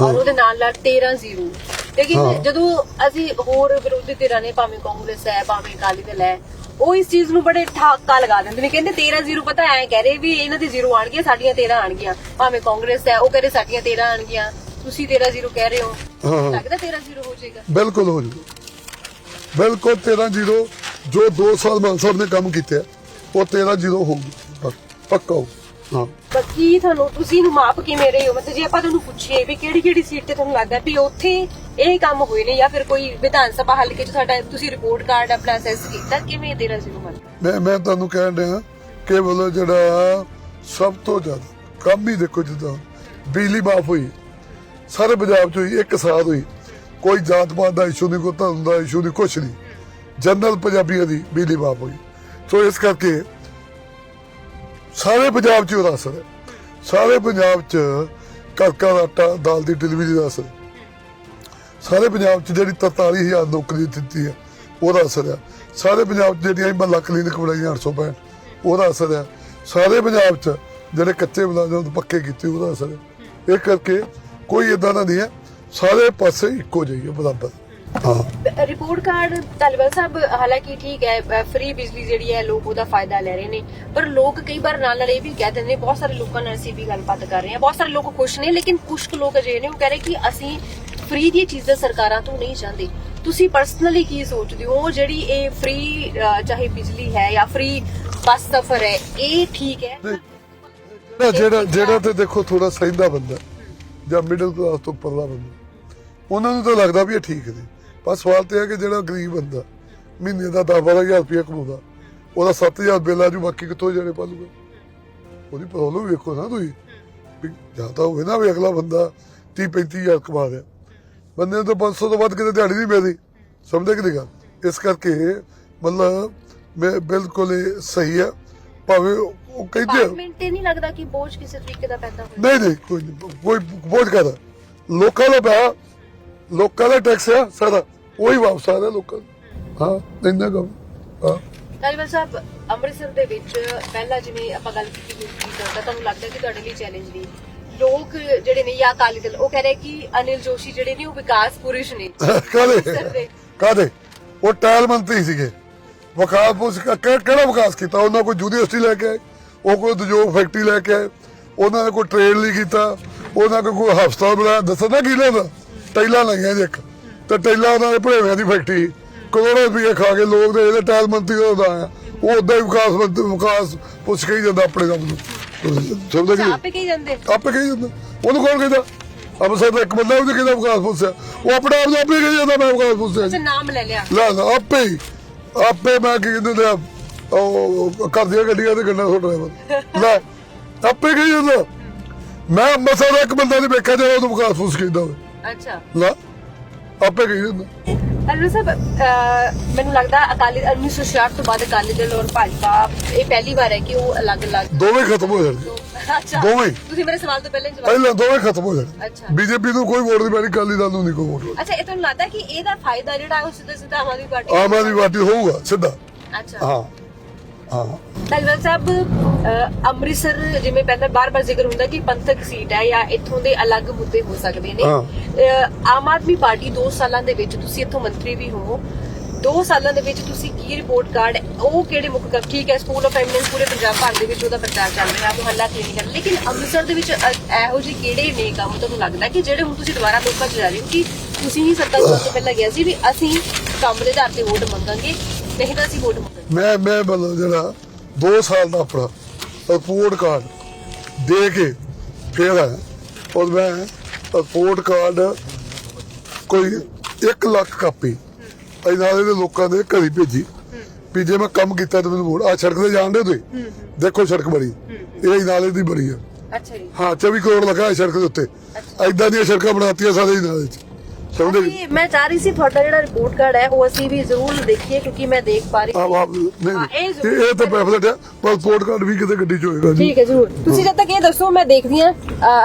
ਔਰ। ਉਹਦੇ ਨਾਲ ਨਾਲ 13 ਜ਼ੀਰੋ। ਲੇਕਿਨ। ਜਦੋਂ ਅਸੀਂ ਹੋਰ ਵਿਰੋਧੀ ਧਿਰਾਂ ਨੇ ਭਾਵੇਂ ਕਾਂਗਰਸ ਹੈ ਭਾਵੇਂ ਅਕਾਲੀ ਦਲ ਹੈ ਉਹ ਇਸ ਚੀਜ਼ ਨੂੰ ਬੜੇ ਠਾਕਾ ਲਗਾ ਦਿੰਦੇ ਨੇ ਕਹਿੰਦੇ 13 ਜ਼ੀਰੋ ਪਤਾ ਐ ਕਹਿ ਰਹੇ ਵੀ ਇਹਨਾਂ ਦੀ ਜ਼ੀਰੋ ਆਣਗੀਆਂ ਸਾਡੀਆਂ 13 ਆਣਗੀਆਂ। ਭਾਵੇਂ ਕਾਂਗਰਸ ਹੈ ਉਹ ਕਹਿੰਦੇ ਸਾਡੀਆਂ 13 ਆਣਗੀਆਂ। ਤੁਸੀਂ 13 ਜ਼ੀਰੋ ਕਹਿ ਰਹੇ ਹੋ। ਲੱਗਦਾ 13 ਜ਼ੀਰੋ ਹੋ ਜਾਏਗਾ? ਬਿਲਕੁਲ ਹੋ ਜੂ ਬਿਲਕੁਲ 13 ਜ਼ੀਰੋ ਜੋ 2 ਸਾਲ ਮਾਨ ਸਾਹਿਬ ਨੇ ਕੰਮ ਕੀਤੇ ਉਹ 13 ਜ਼ੀਰੋ ਹੋਊਗੀ ਪੱਕ- ਹੋਊ। ਹਾਂ। ਬਾਕੀ ਤੁਹਾਨੂੰ ਤੁਸੀਂ ਨੂੰ ਮਾਪ ਕਿਵੇਂ ਰਹੇ ਹੋ? ਮਤਲਬ ਜੇ ਆਪਾਂ ਤੁਹਾਨੂੰ ਪੁੱਛੀਏ ਵੀ ਕਿਹੜੀ ਕਿਹੜੀ ਸੀਟ ਤੇ ਤੁਹਾਨੂੰ ਲੱਗਦਾ ਵੀ ਉੱਥੇ ਇਹ ਕੰਮ ਹੋਏ ਨੇ ਜਾਂ ਫਿਰ ਕੋਈ ਵਿਧਾਨ ਸਭਾ ਹਲਕੇ 'ਚ ਤੁਹਾਡਾ ਤੁਸੀਂ ਰਿਪੋਰਟ ਕਾਰਡ ਆਪਣਾ ਅਸੈਸ ਕੀਤਾ ਕਿਵੇਂ 13 ਜ਼ੀਰੋ ਮੰਨ ਮੈਂ ਮੈਂ ਤੁਹਾਨੂੰ ਕਹਿਣ ਡਿਆ ਕਿ ਮਤਲਬ ਜਿਹੜਾ ਸਭ ਤੋਂ ਜ਼ਿਆਦਾ ਕੰਮ ਹੀ ਦੇਖੋ ਜਿੱਦਾਂ ਬਿਜਲੀ ਮਾਫ ਹੋਈ ਸਾਰੇ ਪੰਜਾਬ 'ਚ ਹੋਈ ਇੱਕ ਸਾਥ ਹੋਈ। ਕੋਈ ਜਾਤ ਪਾਤ ਦਾ ਇਸ਼ੂ ਨਹੀਂ ਕੋਈ ਧਰਮ ਦਾ ਇਸ਼ੂ ਨਹੀਂ ਕੁਛ ਨਹੀਂ। ਜਨਰਲ ਪੰਜਾਬੀਆਂ ਦੀ ਬਿਜਲੀ ਮਾਫ ਹੋਈ। ਸੋ ਇਸ ਕਰਕੇ ਸਾਰੇ ਪੰਜਾਬ 'ਚ ਉਹਦਾ ਅਸਰ ਹੈ। ਸਾਰੇ ਪੰਜਾਬ 'ਚ ਕਣਕਾਂ ਦਾ ਆਟਾ, ਦਾਲ ਦੀ ਡਿਲੀਵਰੀ ਦਾ ਅਸਰ ਸਾਰੇ ਪੰਜਾਬ 'ਚ ਜਿਹੜੀ 43000 ਨੌਕਰੀ ਦਿੱਤੀ ਹੈ, ਉਹਦਾ ਅਸਰ ਹੈ। ਸਾਰੇ ਪੰਜਾਬ 'ਚ ਜਿਹੜੀਆਂ ਮਹੱਲਾ ਕਲੀਨਿਕ ਬਣਾਈਆਂ 865 ਉਹਦਾ ਅਸਰ ਹੈ। ਸਾਰੇ ਪੰਜਾਬ 'ਚ ਜਿਹੜੇ ਕੱਚੇ ਮੁਲਾਜ਼ਮ ਪੱਕੇ ਕੀਤੇ, ਉਹਦਾ ਅਸਰ ਹੈ। ਇਹ ਕਰਕੇ ਕੋਈ ਇਦਾਂ ਦਾ ਨਹੀਂ ਹੈ। ਸਾਰੇ ਪਾਸੇ ਇੱਕੋ ਜਿਹੀ ਹੈ, ਬਰਾਬਰ। ਰਿਪੋਰਟ ਕਾਰਡ ਤਾਲਿਬਾਨ ਸਾਹਿਬ ਹਾਲਾਂਕਿ ਠੀਕ ਹੈ ਫ੍ਰੀ ਬਿਜਲੀ ਜਿਹੜੀ ਹੈ ਲੋਕ ਉਹਦਾ ਫਾਇਦਾ ਲੈ ਰਹੇ ਨੇ। ਪਰ ਲੋਕ ਕਈ ਵਾਰ ਨਾਲ ਨਾਲ ਇਹ ਵੀ ਕਹਿ ਦਿੰਦੇ ਨੇ ਬਹੁਤ ਸਾਰੇ ਲੋਕਾਂ ਨਾਲ ਅਸੀਂ ਵੀ ਗੱਲਬਾਤ ਕਰ ਰਹੇ ਹਾਂ। ਬਹੁਤ ਸਾਰੇ ਲੋਕ ਖੁਸ਼ ਨੇ ਲੇਕਿਨ ਕੁਝ ਲੋਕ ਅਜਿਹੇ ਨੇ ਉਹ ਕਹਿ ਰਹੇ ਕਿ ਅਸੀਂ ਫ੍ਰੀ ਦੀਆਂ ਚੀਜ਼ਾਂ ਸਰਕਾਰਾਂ ਤੋਂ ਨਹੀਂ ਚਾਹੁੰਦੇ। ਤੁਸੀਂ ਪਰਸਨਲੀ ਕੀ ਸੋਚਦੇ ਹੋ? ਜਿਹੜੀ ਇਹ ਫ੍ਰੀ ਚਾਹੇ ਬਿਜਲੀ ਹੈ ਜਾਂ ਫ੍ਰੀ ਬੱਸ ਸਫ਼ਰ ਹੈ ਇਹ ਠੀਕ ਹੈ? ਜਿਹੜਾ ਜਿਹੜਾ ਤੇ ਦੇਖੋ ਥੋੜਾ ਸਹਿੰਦਾ ਬੰਦਾ ਜਾਂ ਮਿਡਲ ਕਲਾਸ ਤੋਂ ਉੱਪਰਲਾ ਬੰਦਾ ਉਹਨਾਂ ਨੂੰ ਤਾਂ ਲੱਗਦਾ ਵੀ ਇਹ ਠੀਕ ਨੇ। ਪਰ ਸਵਾਲ ਤੇ ਹੈ ਕਿ ਜਿਹੜਾ ਗਰੀਬ ਬੰਦਾ ਮਹੀਨੇ ਦਾ 10-12000 ਰੁਪਏ ਕਮਾਉਂਦਾ ਉਹਦਾ 7000 ਬਿੱਲ ਆ ਜੂ ਬਾਕੀ ਕਿੱਥੋਂ ਜਿਹੜੇ ਪਾਲੂਗਾ? ਉਹਦੀ ਪ੍ਰੋਬਲਮ ਵੇਖੋ ਨਾ ਤੁਸੀਂ ਵੀ ਜਾਂ ਤਾਂ ਹੋਵੇ ਨਾ ਵੀ ਅਗਲਾ ਬੰਦਾ 30-35000 ਕਮਾ ਰਿਹਾ। ਬੰਦੇ ਨੂੰ ਤਾਂ 500 ਤੋਂ ਵੱਧ ਕਿਤੇ ਦਿਹਾੜੀ ਨਹੀਂ ਮਿਲਦੀ। ਸਮਝਦੇ ਕਿ ਨਹੀਂ ਗੱਲ? ਇਸ ਕਰਕੇ ਮਤਲਬ ਮੈਂ ਬਿਲਕੁਲ ਸਹੀ ਹੈ ਭਾਵੇਂ ਉਹ ਕਹਿੰਦੇ ਆ, ਪਾਰਲੀਮੈਂਟ ਤੇ ਨਹੀਂ ਲੱਗਦਾ ਕਿ ਬੋਝ ਕਿਸੇ ਤਰੀਕੇ ਦਾ ਪੈਦਾ ਹੋਇਆ? ਨਹੀਂ ਨਹੀਂ ਕੋਈ ਨਹੀਂ, ਕੋਈ ਬੋਝ ਕਰਦਾ ਲੋਕਾਂ ਦਾ ਪਿਆ ਲੋਕਾਂ ਦਾ ਟੈਕਸ ਆ ਸਾਰਾ ਉਹੀ ਵਾਪਸ ਆ ਰਿਹਾ ਲੋਕਾਂ ਨੂੰ। ਹਾਂ ਇੰਨਾ ਕੰਮ ਹਾਂ। ਤਾਲੀਬਾਨ ਸਾਹਿਬ ਅੰਮ੍ਰਿਤਸਰ ਦੇ ਵਿੱਚ ਪਹਿਲਾਂ ਜਿਵੇਂ ਆਪਾਂ ਗੱਲ ਕੀਤੀ ਸੀ ਤਾਂ ਤੁਹਾਨੂੰ ਲੱਗਦਾ ਕਿ ਤੁਹਾਡੇ ਲਈ ਚੈਲੰਜ ਨਹੀਂ। ਲੋਕ ਜਿਹੜੇ ਨੇ ਜਾਂ ਅਕਾਲੀ ਦਲ ਉਹ ਕਹਿ ਰਹੇ ਕਿ ਅਨਿਲ ਜੋਸ਼ੀ ਜਿਹੜੇ ਨੇ ਉਹ ਵਿਕਾਸ ਪੁਰਸ਼ ਨੇ। ਕਾਦੇ ਕਾਦੇ ਉਹ ਟਾਇਲ ਮੰਤਰੀ ਸੀਗੇ। ਵਿਕਾਸ ਕਿ- ਕਿਹੜਾ ਵਿਕਾਸ ਕੀਤਾ? ਉਹਨਾਂ ਕੋਈ ਯੂਨੀਵਰਸਿਟੀ ਲੈ ਕੇ ਉਹ ਕੋਈ ਉਦਯੋਗ ਫੈਕਟਰੀ ਲੈ ਕੇ ਉਹਨਾਂ ਨੇ ਕੋਈ ਟ੍ਰੇਡ ਨਹੀਂ ਕੀਤਾ? ਉਹਨਾਂ ਨੇ ਕੋਈ ਹਸਪਤਾਲ ਬਣਾਇਆ? ਦੱਸੋ ਨਾ ਕੀ ਲੈਂਦਾ ਟੈਲਾਂ ਲਾਈਆਂ ਜੀ ਇੱਕ। ਤੇ ਟੈਲਾਂ ਉਹਨਾਂ ਦੇ ਭੜੇਵਿਆਂ ਦੀ ਫੈਕਟਰੀ। ਕਰੋੜਾਂ ਰੁਪਏ ਖਾ ਕੇ ਲੋਕ ਦੇ ਇਹਦੇ ਟਾਇਲ ਮੰਤਰੀ ਦਾ ਆਇਆ? ਉਹ ਉਦਾਂ ਹੀ ਵਿਕਾਸ ਮੰਤਰੀ ਵਿਕਾਸ ਪੁੱਛ ਕੇ ਹੀ ਜਾਂਦਾ ਆਪਣੇ ਕੰਮ ਨੂੰ। ਸਮਝਦੇ ਕਿ ਆਪੇ ਕਹੀ ਜਾਂਦੇ। ਆਪੇ ਕਹੀ ਜਾਂਦਾ। ਉਹਨੂੰ ਕੌਣ ਕਹਿੰਦਾ? ਅੰਮ੍ਰਿਤਸਰ ਦਾ ਇੱਕ ਬੰਦਾ ਉਹਨੇ ਕਹਿੰਦਾ ਵਿਕਾਸ ਪੁੱਛਿਆ। ਉਹ ਆਪਣੇ ਆਪ ਨੂੰ ਆਪੇ ਕਹੀ ਜਾਂਦਾ ਮੈਂ ਵਿਕਾਸ ਪੁੱਛਿਆ। ਅੱਛਾ ਨਾਮ ਲੈ ਲਿਆ। ਲੈ ਲੈ ਆਪੇ ਹੀ। ਆਪੇ ਮੈਂ ਕੀ ਕਹਿੰਦੇ ਨੇ ਉਹ ਕਰਦੀਆਂ ਗੱਡੀਆਂ ਤੇ ਗੰਨਾ ਸੋ ਡਰਾਈਵਰ ਲੈ ਆਪੇ ਕਹੀ ਜਾਂਦਾ। ਮੈਂ ਅੰਮ੍ਰਿਤਸਰ ਦਾ ਇੱਕ ਬੰਦਾ ਨਹੀਂ ਵੇਖਿਆ ਜਿਹੜਾ ਉਹਨੂੰ ਵਿਕਾਸ ਪੁੱਛ ਕਹਿੰਦਾ ਹੋਵੇ। ਅੱਛਾ। ਲੈ ਆਪੇ ਕਹੀ ਜਾਂਦਾ। ਅਨੁਰ ਸਾਹਿਬ ਅਹ, ਮੈਨੂੰ ਲੱਗਦਾ ਅਕਾਲੀ 1966 ਤੋਂ ਬਾਅਦ ਅਕਾਲੀ ਦਲ ਔਰ ਭਾਜਪਾ ਇਹ ਪਹਿਲੀ ਵਾਰ ਹੈ ਕਿ ਉਹ ਅਲੱਗ-ਅਲੱਗ। ਦੋਵੇਂ ਖਤਮ ਹੋ ਜਾਣਗੇ। ਅੱਛਾ। ਦੋਵੇਂ। ਤੁਸੀਂ ਮੇਰੇ ਸਵਾਲ ਤੋਂ ਪਹਿਲਾਂ ਹੀ ਜਵਾਬ ਪਹਿਲਾਂ ਦੋਵੇਂ ਖਤਮ ਹੋ ਜਾਣਗੇ। ਅੱਛਾ। ਬੀਜੇਪੀ ਨੂੰ ਕੋਈ ਵੋਟ ਨਹੀਂ ਪੈਣੀ ਕਾਲੀ ਦਲ ਨੂੰ ਨਹੀਂ ਕੋਈ ਵੋਟ ਪੈਣੀ। ਅੱਛਾ ਇਹ ਤੁਹਾਨੂੰ ਲੱਗਦਾ ਕਿ ਇਹਦਾ ਫਾਇਦਾ ਜਿਹੜਾ ਉਹ ਸਿੱਧਾ ਸਿੱਧਾ ਆਮ ਆਦਮੀ ਪਾਰਟੀ ਆਮ ਆਦਮੀ ਪਾਰਟੀ ਹੋਊਗਾ ਸਿੱਧਾ। ਅੱਛਾ। ਹਾਂ। ਹਾਂ। ਤਲਵੰਤ ਸਾਹਿਬ ਅੰਮ੍ਰਿਤਸਰ ਜਿਵੇਂ ਪਹਿਲਾਂ ਬਾਰ-ਬਾਰ ਜ਼ਿਕਰ ਹੁੰਦਾ ਕਿ ਪੰਥਕ ਸੀਟ ਹੈ ਜਾਂ ਇੱਥੋਂ ਦੇ ਅਲੱਗ ਮੁੱਦੇ ਹੋ ਸਕਦੇ ਨੇ। ਆਮ ਆਦਮੀ ਪਾਰਟੀ 2 ਸਾਲਾਂ ਦੇ ਵਿੱਚ ਤੁਸੀਂ ਇੱਥੋਂ ਮੰਤਰੀ ਵੀ ਹੋ 2 ਸਾਲਾਂ ਦੇ ਵਿੱਚ ਤੁਸੀਂ ਕੀ ਰਿਪੋਰਟ ਕਾਰਡ ਉਹ ਕਿਹੜੇ ਮੁੱਖ ਕੰਮ ਠੀਕ ਹੈ ਸਕੂਲ ਆਫ ਐਮੀਨੈਂਸ ਪੂਰੇ ਪੰਜਾਬ ਭਰ ਦੇ ਵਿੱਚ ਉਹਦਾ ਪ੍ਰਚਾਰ ਚੱਲ ਰਿਹਾ ਮੁਹੱਲਾ ਕਲੀਨਿਕ ਲੇਕਿਨ ਅੰਮ੍ਰਿਤਸਰ ਦੇ ਵਿੱਚ ਇਹੋ ਜਿਹੇ ਕਿਹੜੇ ਨੇ ਕੰਮ? ਤੁਹਾਨੂੰ ਲੱਗਦਾ ਕਿ ਜਿਹੜੇ ਹੁਣ ਤੁਸੀਂ ਦੁਬਾਰਾ ਲੋਕਾਂ 'ਚ ਜਾ ਰਹੇ ਹੋ ਕਿ ਤੁਸੀਂ ਹੀ ਸੱਤਾ ਤੋਂ ਪਹਿਲਾਂ ਗਿਆ ਸੀ ਵੀ ਅਸੀਂ ਕੰਮ ਦੇ ਆਧਾਰ ਤੇ ਵੋਟ ਮੰਗਾਂਗੇ ਨਹੀਂ ਤਾਂ ਅਸੀਂ ਵੋਟ ਮੰਗਾਂਗੇ? ਮੈਂ ਮੈਂ ਮਤਲਬ ਜਿਹੜਾ 2 ਸਾਲ ਦਾ ਆਪਣਾ ਰਿਪੋਰਟ ਕਾਰਡ ਦੇ ਕੇ ਫੇਰ ਆਇਆ। ਔਰ ਮੈਂ ਰਿਪੋਰਟ ਕਾਰਡ ਕੋਈ 1 ਲੱਖ ਕਾਪੀ ਇਹਨਾਂ ਦੇ ਲੋਕਾਂ ਦੇ ਘਰੀ ਭੇਜੀ ਵੀ ਜੇ ਮੈਂ ਕੰਮ ਕੀਤਾ ਤਾਂ ਮੈਨੂੰ ਆ ਸੜਕ ਤੇ ਜਾਣ ਦੇ ਤੁਸੀਂ? ਦੇਖੋ ਸੜਕ ਬਣੀ। ਇਹ ਨਾਲੇ ਦੀ ਬਣੀ ਆ। ਅੱਛਾ ਜੀ। ਹਾਂ 24 ਕਰੋੜ ਲੱਗਾ ਹੈ ਸੜਕ ਦੇ ਉੱਤੇ। ਐਦਾਂ ਦੀਆਂ ਸੜਕਾਂ ਬਣਾਤੀਆਂ ਸਾਰੇ ਹੀ ਨਾਲੇ ਚ ਸਮਝਦੇ ਮੈਂ ਚਾਹ ਰਹੀ ਸੀ ਤੁਹਾਡਾ ਜਿਹੜਾ ਰਿਪੋਰਟ ਕਾਰਡ ਹੈ ਉਹ ਅਸੀਂ ਵੀ ਜ਼ਰੂਰ ਦੇਖੀਏ ਕਿਉਂਕਿ ਮੈਂ ਦੇਖ ਪਾ ਰਹੀ ਆਪ ਆਪ ਨਹੀਂ ਇਹ ਤਾਂ ਪੈਫਲੇਟ ਹੈ ਪਰ ਰਿਪੋਰਟ ਕਾਰਡ ਵੀ ਕਿਤੇ ਗੱਡੀ ਚ ਹੋਏਗਾ ਜੀ। ਠੀਕ ਹੈ ਜ਼ਰੂਰ। ਤੁਸੀਂ ਜਦ ਤੱਕ ਇਹ ਦੱਸੋ ਮੈਂ ਦੇਖਦੀ ਆ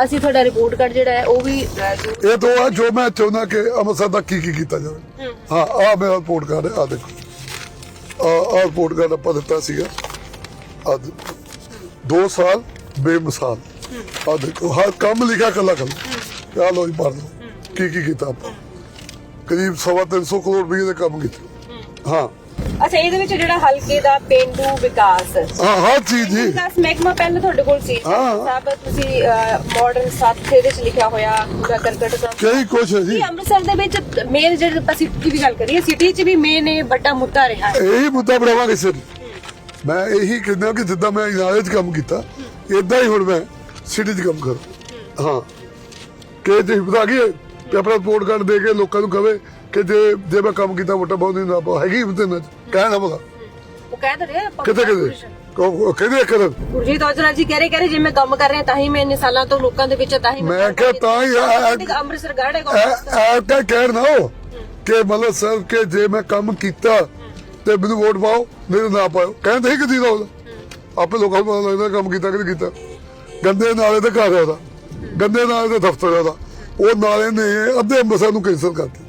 ਅਸੀਂ ਤੁਹਾਡਾ ਰਿਪੋਰਟ ਕਾਰਡ ਜਿਹੜਾ ਹੈ ਉਹ ਵੀ ਇਹ ਤੋਂ ਆ ਜੋ ਮੈਂ ਚਾਹੁੰਦਾ ਕਿ ਅੰਮ੍ਰਿਤਸਰ ਦਾ ਕੀ ਕੀ ਕੀਤਾ ਜਾਵੇ। ਹਾਂ। ਆ ਮੇਰਾ ਰਿਪੋਰਟ ਕਾਰਡ ਹੈ ਆ ਦੇਖੋ। ਆ ਆ ਰਿਪੋਰਟ ਕਾਰਡ ਆਪਾਂ ਦਿੱਤਾ ਸੀਗਾ। ਆ 2 ਸਾਲ ਬੇਮਿਸਾਲ। ਆ ਦੇਖੋ ਹਰ ਕੰਮ ਲਿਖਿਆ ਕੱਲਾ ਕੱਲਾ ਆ ਲੋ ਜੀ ਪੜ੍ਹ ਲਓ। ਕੀ ਕੀ ਕੀਤਾ ਆਪਾਂ? ਕਰੀਬ ਸਵਾ ਤਿੰਨ ਸੌ ਕਰੋੜ ਰੁਪਏ ਦੇ ਕੰਮ ਕੀਤੇ। ਹਾਂ। ਅੱਛਾ ਇਹਦੇ ਵਿੱਚ ਜਿਹੜਾ ਹਲਕੇ ਦਾ ਪੇਂਡੂ ਵਿਕਾਸ। ਹਾਂ ਹਰ ਚੀਜ਼ ਜੀ। ਵਿਕਾਸ ਮਹਿਕਮਾ ਪਹਿਲਾਂ ਤੁਹਾਡੇ ਕੋਲ ਸੀ। ਹਾਂ। ਸਾਹਿਬ ਤੁਸੀਂ ਮਾਡਰਨ ਸਾਥ ਇਹਦੇ ਚ ਲਿਖਿਆ ਹੋਇਆ ਪੂਰਾ ਕਰਕਟ ਦਾ। ਕਈ ਕੁਛ ਹੈ ਜੀ। ਅੰਮ੍ਰਿਤਸਰ ਦੇ ਵਿੱਚ ਮੇਨ ਜਿਹੜੇ ਸਿਟੀ ਦੀ ਗੱਲ ਕਰੀਏ ਸਿਟੀ 'ਚ ਵੀ ਮੇਨ ਇਹ ਵੱਡਾ ਮੁੱਦਾ ਰਿਹਾ ਹੈ। ਇਹੀ ਮੁੱਦਾ ਬਣਾਵਾਂਗੇ ਸਿਰ। ਮੈਂ ਇਹੀ ਕਹਿੰਦਾ ਕਿ ਜਿੱਦਾਂ ਮੈਂ ਇਨਾਲੇ 'ਚ ਕੰਮ ਕੀਤਾ ਇਦਾਂ ਹੀ ਹੁਣ ਮੈਂ ਸਿਟੀ 'ਚ ਕੰਮ ਕਰਾਂ। ਹਾਂ। ਕਿ ਜੇ ਪਤਾ ਕੀ ਕਿ ਆਪਣਾ ਰਿਪੋਰਟ ਕਾਰਡ ਦੇ ਕੇ ਲੋਕਾਂ ਨੂੰ ਕਵੇ ਕਿ ਜੇ ਜੇ ਮੈਂ ਕੰਮ ਕੀਤਾ ਵੋਟਾਂ ਬਹੁਤ ਨਹੀਂ ਨਾ। ਹੈਗੀ ਹੁੰਦੇ ਨਾ ਕਹਿਣਾ ਬਗਾ ਉਹ ਕਹਿ ਤਾਂ ਰਿਹਾ ਆਪਾਂ ਕਿਤੇ ਕਿਤੇ ਕਹੋ- ਕਹਿੰਦੇ ਕਰਨ ਗੁਰਜੀਤ ਔਜਲਾ ਜੀ ਕਹਿ ਰਹੇ ਕਹਿ ਰਹੇ ਜੇ ਮੈਂ ਕੰਮ ਕਰ ਰਿਹਾ ਤਾਂ ਹੀ ਮੈਂ ਇੰਨੇ ਸਾਲਾਂ ਤੋਂ ਲੋਕਾਂ ਦੇ ਵਿੱਚ ਤਾਂ ਹੀ ਮੈਂ ਕਿਹਾ ਤਾਂ ਹੀ ਆ- ਕਿੰਨੀ ਕੁ ਅੰਮ੍ਰਿਤਸਰ ਗਾੜ ਦਾ। ਨਾ ਹੋ ਮਤਲਬ ਸਰ ਕਿ ਜੇ ਮੈਂ ਕੰਮ ਕੀਤਾ ਤੇ ਮੈਨੂੰ ਵੋਟ ਪਾਓ ਨਹੀਂ ਤਾਂ ਨਾ ਪਾਓ। ਕਹਿੰਦੇ ਹੀ ਕਿਦੀ ਦਾ ਆਪੇ ਲੋਕਾਂ ਨੂੰ ਪਤਾ ਲੱਗਦਾ ਕੰਮ ਕੀਤਾ ਕਿ ਨਹੀਂ ਕੀਤਾ। ਗੰਦੇ ਨਾਲੇ ਤੇ ਘਰ ਉਹਦਾ। ਗੰਦੇ ਨਾਲੇ ਤੇ ਦਫ਼ਤਰ ਉਹਦਾ। ਉਹ ਨਾਲੇ ਨੇ ਅੱਧੇ ਅੰਮ੍ਰਿਤਸਰ ਨੂੰ ਕੈਂਸਲ ਕਰਤੇ।